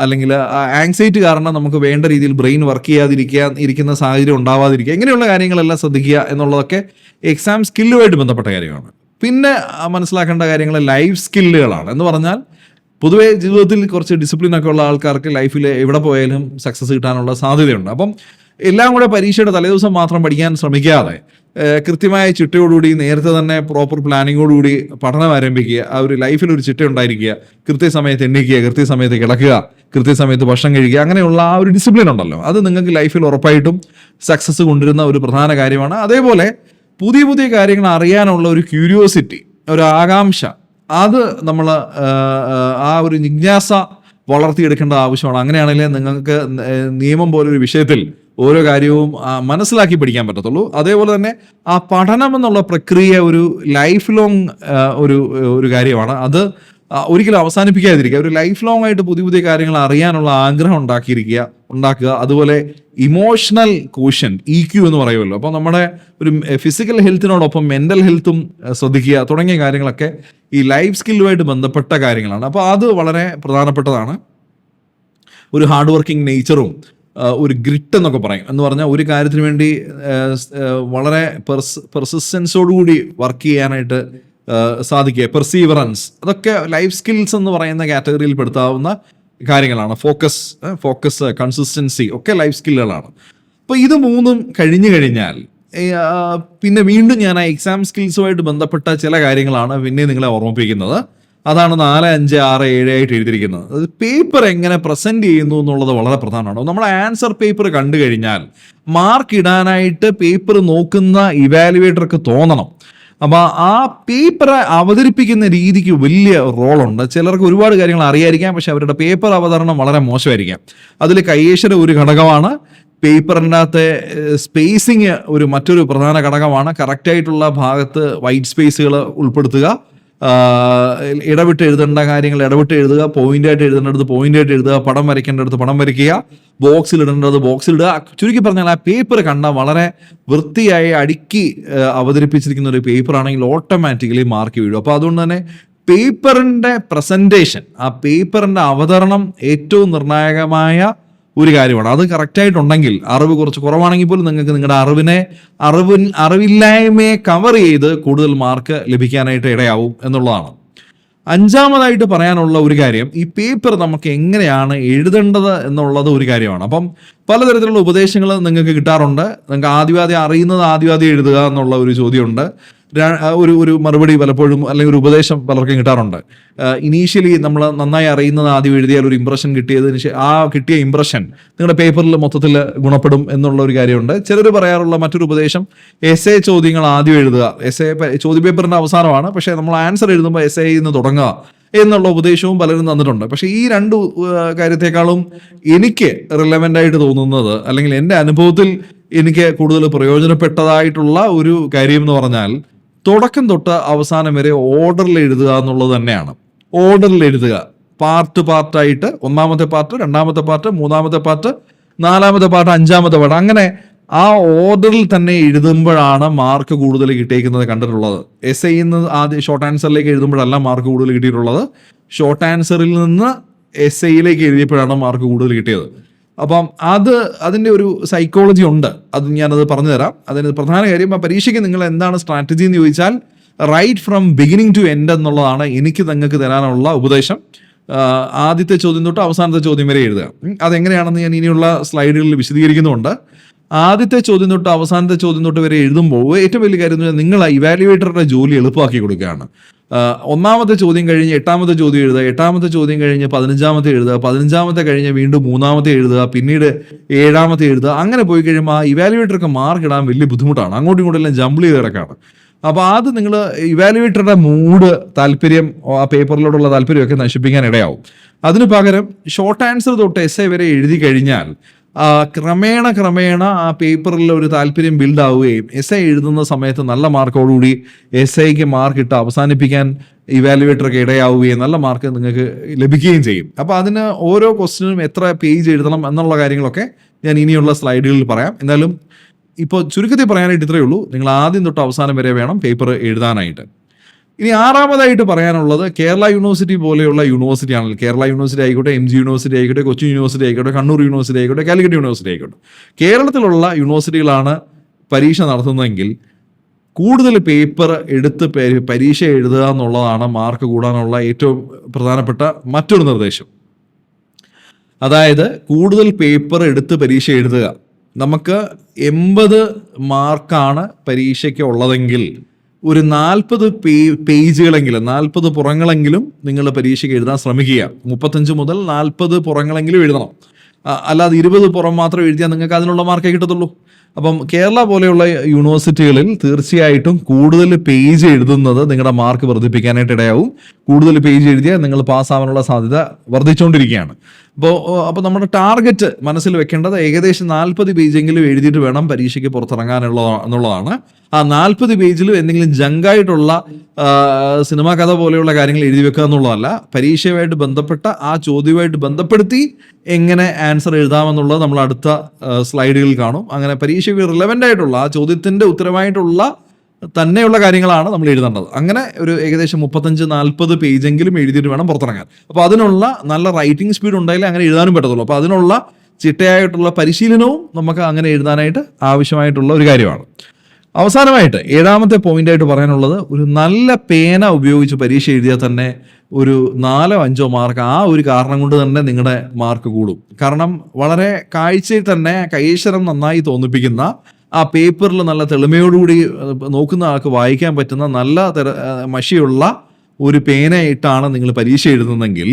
അല്ലെങ്കിൽ ആങ്സൈറ്റി കാരണം നമുക്ക് വേണ്ട രീതിയിൽ ബ്രെയിൻ വർക്ക് ചെയ്യാതിരിക്കുക ഇരിക്കുന്ന സാഹചര്യം ഉണ്ടാവാതിരിക്കുക ഇങ്ങനെയുള്ള കാര്യങ്ങളെല്ലാം ശ്രദ്ധിക്കുക എന്നുള്ളതൊക്കെ എക്സാം സ്കില്ലുമായിട്ട് ബന്ധപ്പെട്ട കാര്യമാണ്. പിന്നെ മനസ്സിലാക്കേണ്ട കാര്യങ്ങൾ ലൈഫ് സ്കില്ലുകളാണ് എന്ന് പറഞ്ഞാൽ പൊതുവെ ജീവിതത്തിൽ കുറച്ച് ഡിസിപ്ലിൻ ഒക്കെ ഉള്ള ആൾക്കാർക്ക് ലൈഫിൽ എവിടെ പോയാലും സക്സസ് കിട്ടാനുള്ള സാധ്യതയുണ്ട്. അപ്പം എല്ലാം കൂടെ പരീക്ഷയുടെ തലേദിവസം മാത്രം പഠിക്കാൻ ശ്രമിക്കാതെ കൃത്യമായ ചിട്ടയോടുകൂടി നേരത്തെ തന്നെ പ്രോപ്പർ പ്ലാനിങ്ങോടുകൂടി പഠനം ആരംഭിക്കുക ആ ഒരു ലൈഫിൽ ഒരു ചിട്ട ഉണ്ടായിരിക്കുക കൃത്യസമയത്ത് എണ്ണിക്കുക കൃത്യസമയത്ത് കിടക്കുക കൃത്യസമയത്ത് ഭക്ഷണം കഴിക്കുക അങ്ങനെയുള്ള ആ ഒരു ഡിസിപ്ലിൻ ഉണ്ടല്ലോ. അത് നിങ്ങൾക്ക് ലൈഫിൽ ഉറപ്പായിട്ടും സക്സസ് കൊണ്ടുവരുന്ന ഒരു പ്രധാന കാര്യമാണ്. അതേപോലെ പുതിയ പുതിയ കാര്യങ്ങൾ അറിയാനുള്ള ഒരു ക്യൂരിയോസിറ്റി ഒരു ആകാംക്ഷ അത് നമ്മൾ ആ ഒരു ജിജ്ഞാസ വളർത്തിയെടുക്കേണ്ട ആവശ്യമാണ്. അങ്ങനെയാണെങ്കിൽ നിങ്ങൾക്ക് നിയമം പോലൊരു വിഷയത്തിൽ ഓരോ കാര്യവും മനസ്സിലാക്കി പഠിക്കാൻ പറ്റത്തുള്ളൂ. അതേപോലെ തന്നെ ആ പഠനം എന്നുള്ള പ്രക്രിയ ഒരു ലൈഫ് ലോങ് ഒരു ഒരു കാര്യമാണ്. അത് ഒരിക്കലും അവസാനിപ്പിക്കാതിരിക്കുക. ഒരു ലൈഫ് ലോങ് ആയിട്ട് പുതിയ പുതിയ കാര്യങ്ങൾ അറിയാനുള്ള ആഗ്രഹം ഉണ്ടാക്കിയിരിക്കുക ഉണ്ടാക്കുക. അതുപോലെ ഇമോഷണൽ കോഷൻ ഇ ക്യു എന്ന് പറയുമല്ലോ. അപ്പോൾ നമ്മുടെ ഒരു ഫിസിക്കൽ ഹെൽത്തിനോടൊപ്പം മെന്റൽ ഹെൽത്തും ശ്രദ്ധിക്കുക. തുടങ്ങിയ കാര്യങ്ങളൊക്കെ ഈ ലൈഫ് സ്കില്ലുമായിട്ട് ബന്ധപ്പെട്ട കാര്യങ്ങളാണ്. അപ്പോൾ അത് വളരെ പ്രധാനപ്പെട്ടതാണ്. ഒരു ഹാർഡ് വർക്കിംഗ് നേച്ചറും ഒരു ഗ്രിറ്റ് എന്നൊക്കെ പറയും. എന്ന് പറഞ്ഞാൽ ഒരു കാര്യത്തിന് വേണ്ടി വളരെ പെർസ് പെർസിസ്റ്റൻസോടുകൂടി വർക്ക് ചെയ്യാനായിട്ട് സാധിക്കുക. പെർസീവറൻസ് അതൊക്കെ ലൈഫ് സ്കിൽസ് എന്ന് പറയുന്ന കാറ്റഗറിയിൽ പെടുത്താവുന്ന കാര്യങ്ങളാണ്. ഫോക്കസ് ഫോക്കസ് കൺസിസ്റ്റൻസി ഒക്കെ ലൈഫ് സ്കില്ലുകളാണ് അപ്പോൾ ഇത് മൂന്നും കഴിഞ്ഞു കഴിഞ്ഞാൽ പിന്നെ വീണ്ടും ഞാൻ ആ എക്സാം സ്കിൽസുമായിട്ട് ബന്ധപ്പെട്ട ചില കാര്യങ്ങളാണ് പിന്നെ നിങ്ങളെ ഓർമ്മിപ്പിക്കുന്നത്. അതാണ് നാല് അഞ്ച് ആറ് ഏഴ് ആയിട്ട് എഴുതിയിരിക്കുന്നത്. അത് പേപ്പർ എങ്ങനെ പ്രസന്റ് ചെയ്യുന്നു എന്നുള്ളത് വളരെ പ്രധാനമാണ്. നമ്മൾ ആൻസർ പേപ്പർ കണ്ടു കഴിഞ്ഞാൽ മാർക്ക് ഇടാനായിട്ട് പേപ്പർ നോക്കുന്ന ഇവാലുവേറ്റർക്ക് തോന്നണം. അപ്പോൾ ആ പേപ്പർ അവതരിപ്പിക്കുന്ന രീതിക്ക് വലിയ റോളുണ്ട് ചിലർക്ക് ഒരുപാട് കാര്യങ്ങൾ അറിയായിരിക്കാം പക്ഷെ അവരുടെ പേപ്പർ അവതരണം വളരെ മോശമായിരിക്കാം. അതിൽ കയ്യേശ്വര ഒരു ഘടകമാണ്. പേപ്പറിന്റെ അകത്തെ സ്പേസിങ് ഒരു മറ്റൊരു പ്രധാന ഘടകമാണ്. കറക്റ്റായിട്ടുള്ള ഭാഗത്ത് വൈറ്റ് സ്പേസുകൾ ഉൾപ്പെടുത്തുക. ഇടവിട്ട് എഴുതേണ്ട കാര്യങ്ങൾ ഇടവിട്ട് എഴുതുക പോയിന്റ് ആയിട്ട് എഴുതേണ്ടത് പോയിന്റ് ആയിട്ട് എഴുതുക പടം വരയ്ക്കേണ്ടടുത്ത് പടം വരയ്ക്കുക ബോക്സിൽ ഇടേണ്ടത് ബോക്സിൽ ഇടുക. ചുരുക്കി പറഞ്ഞാൽ ആ പേപ്പർ കണ്ട വളരെ വൃത്തിയായി അടുക്കി അവതരിപ്പിച്ചിരിക്കുന്ന ഒരു പേപ്പർ ആണെങ്കിൽ ഓട്ടോമാറ്റിക്കലി മാർക്ക് വീഴും. അപ്പോൾ അതുകൊണ്ട് തന്നെ പേപ്പറിന്റെ പ്രസന്റേഷൻ ആ പേപ്പറിന്റെ അവതരണം ഏറ്റവും നിർണായകമായ ഒരു കാര്യമാണ്. അത് കറക്റ്റായിട്ടുണ്ടെങ്കിൽ അറിവ് കുറച്ച് കുറവാണെങ്കിൽ പോലും നിങ്ങൾക്ക് നിങ്ങളുടെ അറിവിനെ അറിവിൻ അറിവില്ലായ്മയെ കവർ ചെയ്ത് കൂടുതൽ മാർക്ക് ലഭിക്കാനായിട്ട് ഇടയാവും എന്നുള്ളതാണ്. അഞ്ചാമതായിട്ട് പറയാനുള്ള ഒരു കാര്യം ഈ പേപ്പർ നമുക്ക് എങ്ങനെയാണ് എഴുതേണ്ടത് എന്നുള്ളത് ഒരു കാര്യമാണ്. അപ്പം പലതരത്തിലുള്ള ഉപദേശങ്ങൾ നിങ്ങൾക്ക് കിട്ടാറുണ്ട്. നിങ്ങൾക്ക് ആദ്യവാദ്യം അറിയുന്നത് ആദ്യവാദ്യം എഴുതുക എന്നുള്ള ഒരു ചോദ്യമുണ്ട്. ഒരു ഒരു മറുപടി പലപ്പോഴും അല്ലെങ്കിൽ ഒരു ഉപദേശം പലർക്കും കിട്ടാറുണ്ട്. ഇനീഷ്യലി നമ്മൾ നന്നായി അറിയുന്നത് ആദ്യം എഴുതിയാൽ ഒരു ഇമ്പ്രഷൻ കിട്ടിയതിന് ആ കിട്ടിയ ഇമ്പ്രഷൻ നിങ്ങളുടെ പേപ്പറിൽ മൊത്തത്തിൽ ഗുണപ്പെടും എന്നുള്ള ഒരു കാര്യമുണ്ട്. ചിലർ പറയാറുള്ള മറ്റൊരു ഉപദേശം എസ് എ ചോദ്യങ്ങൾ ആദ്യം എഴുതുക. എസ് എ ചോദ്യ പേപ്പറിന്റെ അവസാനമാണ്. പക്ഷേ നമ്മൾ ആൻസർ എഴുതുമ്പോൾ എസ് എയിൽ നിന്ന് തുടങ്ങുക എന്നുള്ള ഉപദേശവും പലരും തന്നിട്ടുണ്ട്. പക്ഷേ ഈ രണ്ട് കാര്യത്തെക്കാളും എനിക്ക് റിലവന്റ് ആയിട്ട് തോന്നുന്നത് അല്ലെങ്കിൽ എന്റെ അനുഭവത്തിൽ എനിക്ക് കൂടുതൽ പ്രയോജനപ്പെട്ടതായിട്ടുള്ള ഒരു കാര്യം എന്ന് പറഞ്ഞാൽ തുടക്കം തൊട്ട് അവസാനം വരെ ഓർഡറിൽ എഴുതുക എന്നുള്ളത് തന്നെയാണ്. ഓർഡറിൽ എഴുതുക. പാർട്ട് പാർട്ടായിട്ട് ഒന്നാമത്തെ പാർട്ട് രണ്ടാമത്തെ പാർട്ട് മൂന്നാമത്തെ പാർട്ട് നാലാമത്തെ പാർട്ട് അഞ്ചാമത്തെ പാർട്ട് അങ്ങനെ ആ ഓർഡറിൽ തന്നെ എഴുതുമ്പോഴാണ് മാർക്ക് കൂടുതൽ കിട്ടിയേക്കുന്നത് കണ്ടിട്ടുള്ളത്. എസ് ഐ നിന്ന് ആദ്യം ഷോർട്ട് ആൻസറിലേക്ക് എഴുതുമ്പോഴല്ല മാർക്ക് കൂടുതൽ കിട്ടിയിട്ടുള്ളത്. ഷോർട്ട് ആൻസറിൽ നിന്ന് എസ് ഐയിലേക്ക് എഴുതിയപ്പോഴാണ് മാർക്ക് കൂടുതൽ കിട്ടിയത്. അപ്പം അത് അതിന്റെ ഒരു സൈക്കോളജി ഉണ്ട്. അത് ഞാനത് പറഞ്ഞു തരാം അതിന് പ്രധാന കാര്യം ആ പരീക്ഷയ്ക്ക് നിങ്ങൾ എന്താണ് സ്ട്രാറ്റജി എന്ന് ചോദിച്ചാൽ right from beginning to end എന്നുള്ളതാണ് എനിക്ക് നിങ്ങൾക്ക് തരാനുള്ള ഉപദേശം. ആദ്യത്തെ ചോദ്യം തൊട്ട് അവസാനത്തെ ചോദ്യം വരെ എഴുതുക. അതെങ്ങനെയാണെന്ന് ഞാൻ ഇനിയുള്ള സ്ലൈഡുകളിൽ വിശദീകരിക്കുന്നുണ്ട് ആദ്യത്തെ ചോദ്യം തൊട്ട് അവസാനത്തെ ചോദ്യം തൊട്ട് വരെ എഴുതുമ്പോൾ ഏറ്റവും വലിയ കാര്യം എന്ന് നിങ്ങൾ ഇവാലുവേറ്ററുടെ ജോലി എളുപ്പമാക്കി കൊടുക്കുകയാണ്. ഒന്നാമത്തെ ചോദ്യം കഴിഞ്ഞ് എട്ടാമത്തെ ചോദ്യം എഴുതുക എട്ടാമത്തെ ചോദ്യം കഴിഞ്ഞ് പതിനഞ്ചാമത്തെ എഴുതുക പതിനഞ്ചാമത്തെ കഴിഞ്ഞ് വീണ്ടും മൂന്നാമത്തെ എഴുതുക പിന്നീട് ഏഴാമത്തെ എഴുതുക അങ്ങനെ പോയി കഴിയുമ്പോൾ ആ ഇവാലുവേറ്റർക്ക് മാർക്ക് ഇടാൻ വലിയ ബുദ്ധിമുട്ടാണ്. അങ്ങോട്ടും ഇങ്ങോട്ടും എല്ലാം ജംബിൾ ചെയ്ത് കിടക്കാണ്. അപ്പോൾ അത് നിങ്ങൾ ഇവാലുവേറ്ററുടെ മൂഡ് താല്പര്യം ആ പേപ്പറിലോടുള്ള താല്പര്യമൊക്കെ നശിപ്പിക്കാൻ ഇടയാവും. അതിനു പകരം ഷോർട്ട് ആൻസർ തൊട്ട് എസ് എ വരെ എഴുതി കഴിഞ്ഞാൽ ക്രമേണ ക്രമേണ ആ പേപ്പറിൽ ഒരു താല്പര്യം ബിൽഡ് ആവുകയും എസ് ഐ എഴുതുന്ന സമയത്ത് നല്ല മാർക്കോടുകൂടി എസ് ഐക്ക് മാർക്ക് ഇട്ട് അവസാനിപ്പിക്കാൻ ഇവാലുവേറ്ററൊക്കെ ഇടയാവുകയും നല്ല മാർക്ക് നിങ്ങൾക്ക് ലഭിക്കുകയും ചെയ്യും. അപ്പോൾ അതിന് ഓരോ ക്വസ്റ്റിനും എത്ര പേജ് എഴുതണം എന്നുള്ള കാര്യങ്ങളൊക്കെ ഞാൻ ഇനിയുള്ള സ്ലൈഡുകളിൽ പറയാം. എന്നാലും ഇപ്പോൾ ചുരുക്കത്തിൽ പറയാനായിട്ട് ഇത്രയേ ഉള്ളൂ. നിങ്ങൾ ആദ്യം തൊട്ട് അവസാനം വരെ വേണം പേപ്പർ എഴുതാനായിട്ട്. ഇനി ആറാമതായിട്ട് പറയാനുള്ളത് കേരള യൂണിവേഴ്സിറ്റി പോലെയുള്ള യൂണിവേഴ്സിറ്റി ആണല്ലോ. കേരള യൂണിവേഴ്സിറ്റി ആയിക്കോട്ടെ എം ജി യൂണിവേഴ്സിറ്റി ആയിക്കോട്ടെ കൊച്ചി യൂണിവേഴ്സിറ്റി ആയിക്കോട്ടെ കണ്ണൂർ യൂണിവേഴ്സിറ്റി ആയിക്കോട്ടെ കാലിക്കറ്റ് യൂണിവേഴ്സിറ്റി ആയിക്കോട്ടെ. കേരളത്തിലുള്ള യൂണിവേഴ്സിറ്റികളാണ് പരീക്ഷ നടത്തുന്നതെങ്കിൽ കൂടുതൽ പേപ്പർ എടുത്ത് പരീക്ഷ എഴുതുക എന്നുള്ളതാണ് മാർക്ക് കൂടാനുള്ള ഏറ്റവും പ്രധാനപ്പെട്ട മറ്റൊരു നിർദ്ദേശം. അതായത് കൂടുതൽ പേപ്പർ എടുത്ത് പരീക്ഷ എഴുതുക. നമുക്ക് എൺപത് മാർക്കാണ് പരീക്ഷയ്ക്ക് ഉള്ളതെങ്കിൽ ഒരു നാൽപ്പത് പേജുകളെങ്കിലും നാൽപ്പത് പുറങ്ങളെങ്കിലും നിങ്ങൾ പരീക്ഷയ്ക്ക് എഴുതാൻ ശ്രമിക്കുക. മുപ്പത്തഞ്ച് മുതൽ നാൽപ്പത് പുറങ്ങളെങ്കിലും എഴുതണം. അല്ലാതെ ഇരുപത് പുറം മാത്രം എഴുതിയാൽ നിങ്ങൾക്ക് അതിനുള്ള മാർക്കേ കിട്ടത്തുള്ളൂ. അപ്പം കേരള പോലെയുള്ള യൂണിവേഴ്സിറ്റികളിൽ തീർച്ചയായിട്ടും കൂടുതൽ പേജ് എഴുതുന്നത് നിങ്ങളുടെ മാർക്ക് വർദ്ധിപ്പിക്കാനായിട്ട് ഇടയാവും. കൂടുതൽ പേജ് എഴുതിയാൽ നിങ്ങൾ പാസ്സാവാനുള്ള സാധ്യത വർദ്ധിച്ചുകൊണ്ടിരിക്കുകയാണ്. അപ്പോൾ അപ്പോൾ നമ്മുടെ ടാർഗറ്റ് മനസ്സിൽ വെക്കേണ്ടത് ഏകദേശം നാൽപ്പത് പേജെങ്കിലും എഴുതിയിട്ട് വേണം പരീക്ഷയ്ക്ക് പുറത്തിറങ്ങാനുള്ള എന്നുള്ളതാണ്. ആ നാൽപ്പത് പേജിലും എന്തെങ്കിലും ജങ്കായിട്ടുള്ള സിനിമാ കഥ പോലെയുള്ള കാര്യങ്ങൾ എഴുതി വെക്കുക എന്നുള്ളതല്ല. പരീക്ഷയുമായിട്ട് ബന്ധപ്പെട്ട ആ ചോദ്യവുമായിട്ട് ബന്ധപ്പെടുത്തി എങ്ങനെ ആൻസർ എഴുതാമെന്നുള്ളത് നമ്മൾ അടുത്ത സ്ലൈഡുകളിൽ കാണും. അങ്ങനെ പരീക്ഷയ്ക്ക് റിലവന്റ് ആയിട്ടുള്ള ആ ചോദ്യത്തിന്റെ ഉത്തരമായിട്ടുള്ള തന്നെയുള്ള കാര്യങ്ങളാണ് നമ്മൾ എഴുതേണ്ടത്. അങ്ങനെ ഒരു ഏകദേശം മുപ്പത്തഞ്ച് നാൽപ്പത് പേജെങ്കിലും എഴുതിയിട്ട് വേണം പുറത്തിറങ്ങാൻ. അപ്പോൾ അതിനുള്ള നല്ല റൈറ്റിംഗ് സ്പീഡ് ഉണ്ടെങ്കിൽ അങ്ങനെ എഴുതാനും പറ്റത്തുള്ളൂ. അപ്പോൾ അതിനുള്ള ചിട്ടയായിട്ടുള്ള പരിശീലനവും നമുക്ക് അങ്ങനെ എഴുതാനായിട്ട് ആവശ്യമായിട്ടുള്ള ഒരു കാര്യമാണ്. അവസാനമായിട്ട് ഏഴാമത്തെ പോയിന്റായിട്ട് പറയാനുള്ളത് ഒരു നല്ല പേന ഉപയോഗിച്ച് പരീക്ഷ എഴുതിയാൽ തന്നെ ഒരു നാലോ അഞ്ചോ മാർക്ക് ആ ഒരു കാരണം കൊണ്ട് തന്നെ നിങ്ങളുടെ മാർക്ക് കൂടും. കാരണം വളരെ കാഴ്ചയിൽ തന്നെ കൈശ്വരം നന്നായി തോന്നിപ്പിക്കുന്ന ആ പേപ്പറിൽ നല്ല തെളിമയോടുകൂടി നോക്കുന്ന ആൾക്ക് വായിക്കാൻ പറ്റുന്ന നല്ല തര മഷിയുള്ള ഒരു പേനയിട്ടാണ് നിങ്ങൾ പരീക്ഷ എഴുതുന്നതെങ്കിൽ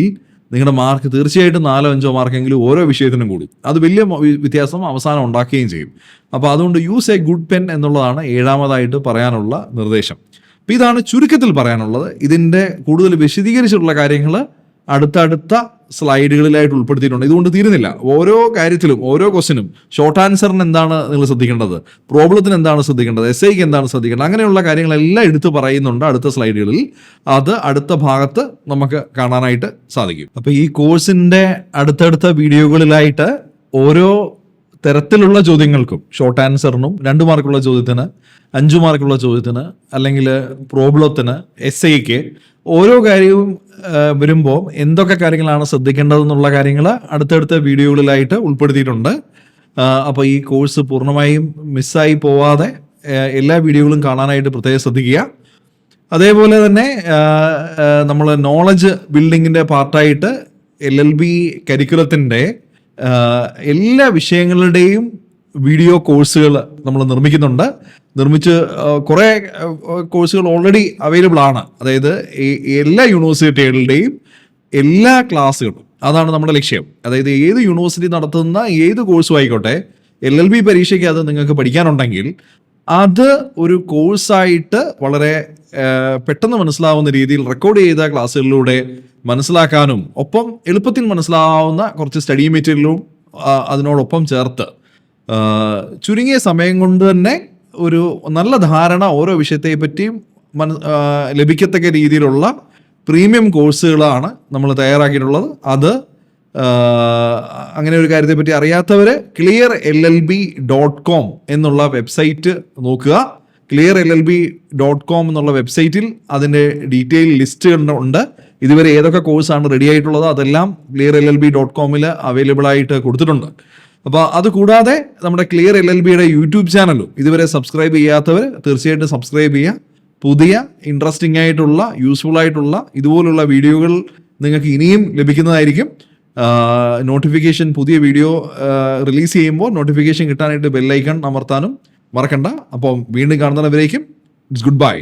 നിങ്ങളുടെ മാർക്ക് തീർച്ചയായിട്ടും നാലോ അഞ്ചോ മാർക്കെങ്കിലും ഓരോ വിഷയത്തിനും കൂടും. അത് വലിയ വ്യത്യാസം അവസാനം ഉണ്ടാക്കുകയും ചെയ്യും. അപ്പോൾ അതുകൊണ്ട് യൂസ് എ ഗുഡ് പെൻ എന്നുള്ളതാണ് ഏഴാമതായിട്ട് പറയാനുള്ള നിർദ്ദേശം. അപ്പോൾ ഇതാണ് ചുരുക്കത്തിൽ പറയാനുള്ളത്. ഇതിന്റെ കൂടുതൽ വിശദീകരിച്ചിട്ടുള്ള കാര്യങ്ങൾ അടുത്തടുത്ത സ്ലൈഡുകളിലായിട്ട് ഉൾപ്പെടുത്തിയിട്ടുണ്ട്. ഇതുകൊണ്ട് തീരുന്നില്ല. ഓരോ കാര്യത്തിലും ഓരോ ക്വസ്റ്റിനും ഷോർട്ട് ആൻസറിന് എന്താണ് നിങ്ങൾ ശ്രദ്ധിക്കേണ്ടത്? പ്രോബ്ലത്തിന് എന്താണ് ശ്രദ്ധിക്കേണ്ടത്? എസ് ഐക്ക് എന്താണ് ശ്രദ്ധിക്കേണ്ടത്? അങ്ങനെയുള്ള കാര്യങ്ങളെല്ലാം എടുത്ത് പറയുന്നുണ്ട് അടുത്ത സ്ലൈഡുകളിൽ. അത് അടുത്ത ഭാഗത്ത് നമുക്ക് കാണാനായിട്ട് സാധിക്കും. അപ്പോൾ ഈ കോഴ്സിന്റെ അടുത്തടുത്ത വീഡിയോകളിലായിട്ട് ഓരോ തരത്തിലുള്ള ചോദ്യങ്ങൾക്കും ഷോർട്ട് ആൻസറിനും രണ്ട് മാർക്കുള്ള ചോദ്യത്തിന് അഞ്ചു മാർക്കുള്ള ചോദ്യത്തിന് അല്ലെങ്കിൽ പ്രോബ്ലത്തിന് എസ് ഐക്ക് ഓരോ കാര്യവും വരുമ്പോൾ എന്തൊക്കെ കാര്യങ്ങളാണ് ശ്രദ്ധിക്കേണ്ടതെന്നുള്ള കാര്യങ്ങൾ അടുത്തടുത്ത വീഡിയോകളിലായിട്ട് ഉൾപ്പെടുത്തിയിട്ടുണ്ട്. അപ്പോൾ ഈ കോഴ്സ് പൂർണമായും മിസ്സായി പോവാതെ എല്ലാ വീഡിയോകളും കാണാനായിട്ട് പ്രത്യേകം ശ്രദ്ധിക്കുക. അതേപോലെ തന്നെ നമ്മൾ നോളജ് ബിൽഡിങ്ങിന്റെ പാർട്ടായിട്ട് എൽ എൽ ബി കരിക്കുലത്തിന്റെ എല്ലാ വിഷയങ്ങളുടെയും വീഡിയോ കോഴ്സുകൾ നമ്മൾ നിർമ്മിക്കുന്നുണ്ട്. നിർമ്മിച്ച് കുറേ കോഴ്സുകൾ ഓൾറെഡി അവൈലബിൾ ആണ്. അതായത് എല്ലാ യൂണിവേഴ്സിറ്റികളുടെയും എല്ലാ ക്ലാസ്സുകളും. അതാണ് നമ്മുടെ ലക്ഷ്യം. അതായത് ഏത് യൂണിവേഴ്സിറ്റി നടത്തുന്ന ഏത് കോഴ്സും ആയിക്കോട്ടെ എൽ എൽ ബി പരീക്ഷയ്ക്ക് അത് നിങ്ങൾക്ക് പഠിക്കാനുണ്ടെങ്കിൽ അത് ഒരു കോഴ്സായിട്ട് വളരെ പെട്ടെന്ന് മനസ്സിലാവുന്ന രീതിയിൽ റെക്കോർഡ് ചെയ്ത ക്ലാസ്സുകളിലൂടെ മനസ്സിലാക്കാനും ഒപ്പം എളുപ്പത്തിൽ മനസ്സിലാവുന്ന കുറച്ച് സ്റ്റഡി മെറ്റീരിയലും അതിനോടൊപ്പം ചേർത്ത് ചുരുങ്ങിയ സമയം കൊണ്ട് തന്നെ ഒരു നല്ല ധാരണ ഓരോ വിഷയത്തെ പറ്റിയും മന ലഭിക്കത്തക്ക രീതിയിലുള്ള പ്രീമിയം കോഴ്സുകളാണ് നമ്മൾ തയ്യാറാക്കിയിട്ടുള്ളത്. അത് അങ്ങനെ ഒരു കാര്യത്തെ പറ്റി അറിയാത്തവർ clear L L B dot com എന്നുള്ള വെബ്സൈറ്റ് നോക്കുക. Clear L L B dot com എന്നുള്ള വെബ്സൈറ്റിൽ അതിന്റെ ഡീറ്റെയിൽ ലിസ്റ്റ് ഉണ്ട്. ഇതുവരെ ഏതൊക്കെ കോഴ്സാണ് റെഡി ആയിട്ടുള്ളത് അതെല്ലാം clear L L B dot കോമിൽ available ആയിട്ട് കൊടുത്തിട്ടുണ്ട്. അപ്പോൾ അത് കൂടാതെ നമ്മുടെ ക്ലിയർ എൽ എൽ ബിയുടെ യൂട്യൂബ് ചാനലും ഇതുവരെ സബ്സ്ക്രൈബ് ചെയ്യാത്തവർ തീർച്ചയായിട്ടും സബ്സ്ക്രൈബ് ചെയ്യുക. പുതിയ ഇൻട്രസ്റ്റിംഗ് ആയിട്ടുള്ള യൂസ്ഫുൾ ആയിട്ടുള്ള ഇതുപോലുള്ള വീഡിയോകൾ നിങ്ങൾക്ക് ഇനിയും ലഭിക്കുന്നതായിരിക്കും. നോട്ടിഫിക്കേഷൻ പുതിയ വീഡിയോ റിലീസ് ചെയ്യുമ്പോൾ നോട്ടിഫിക്കേഷൻ കിട്ടാനായിട്ട് ബെല്ലൈക്കൺ അമർത്താനും മറക്കണ്ട. അപ്പം വീണ്ടും കാണുന്നവരേക്കും ഇറ്റ്സ് ഗുഡ് ബൈ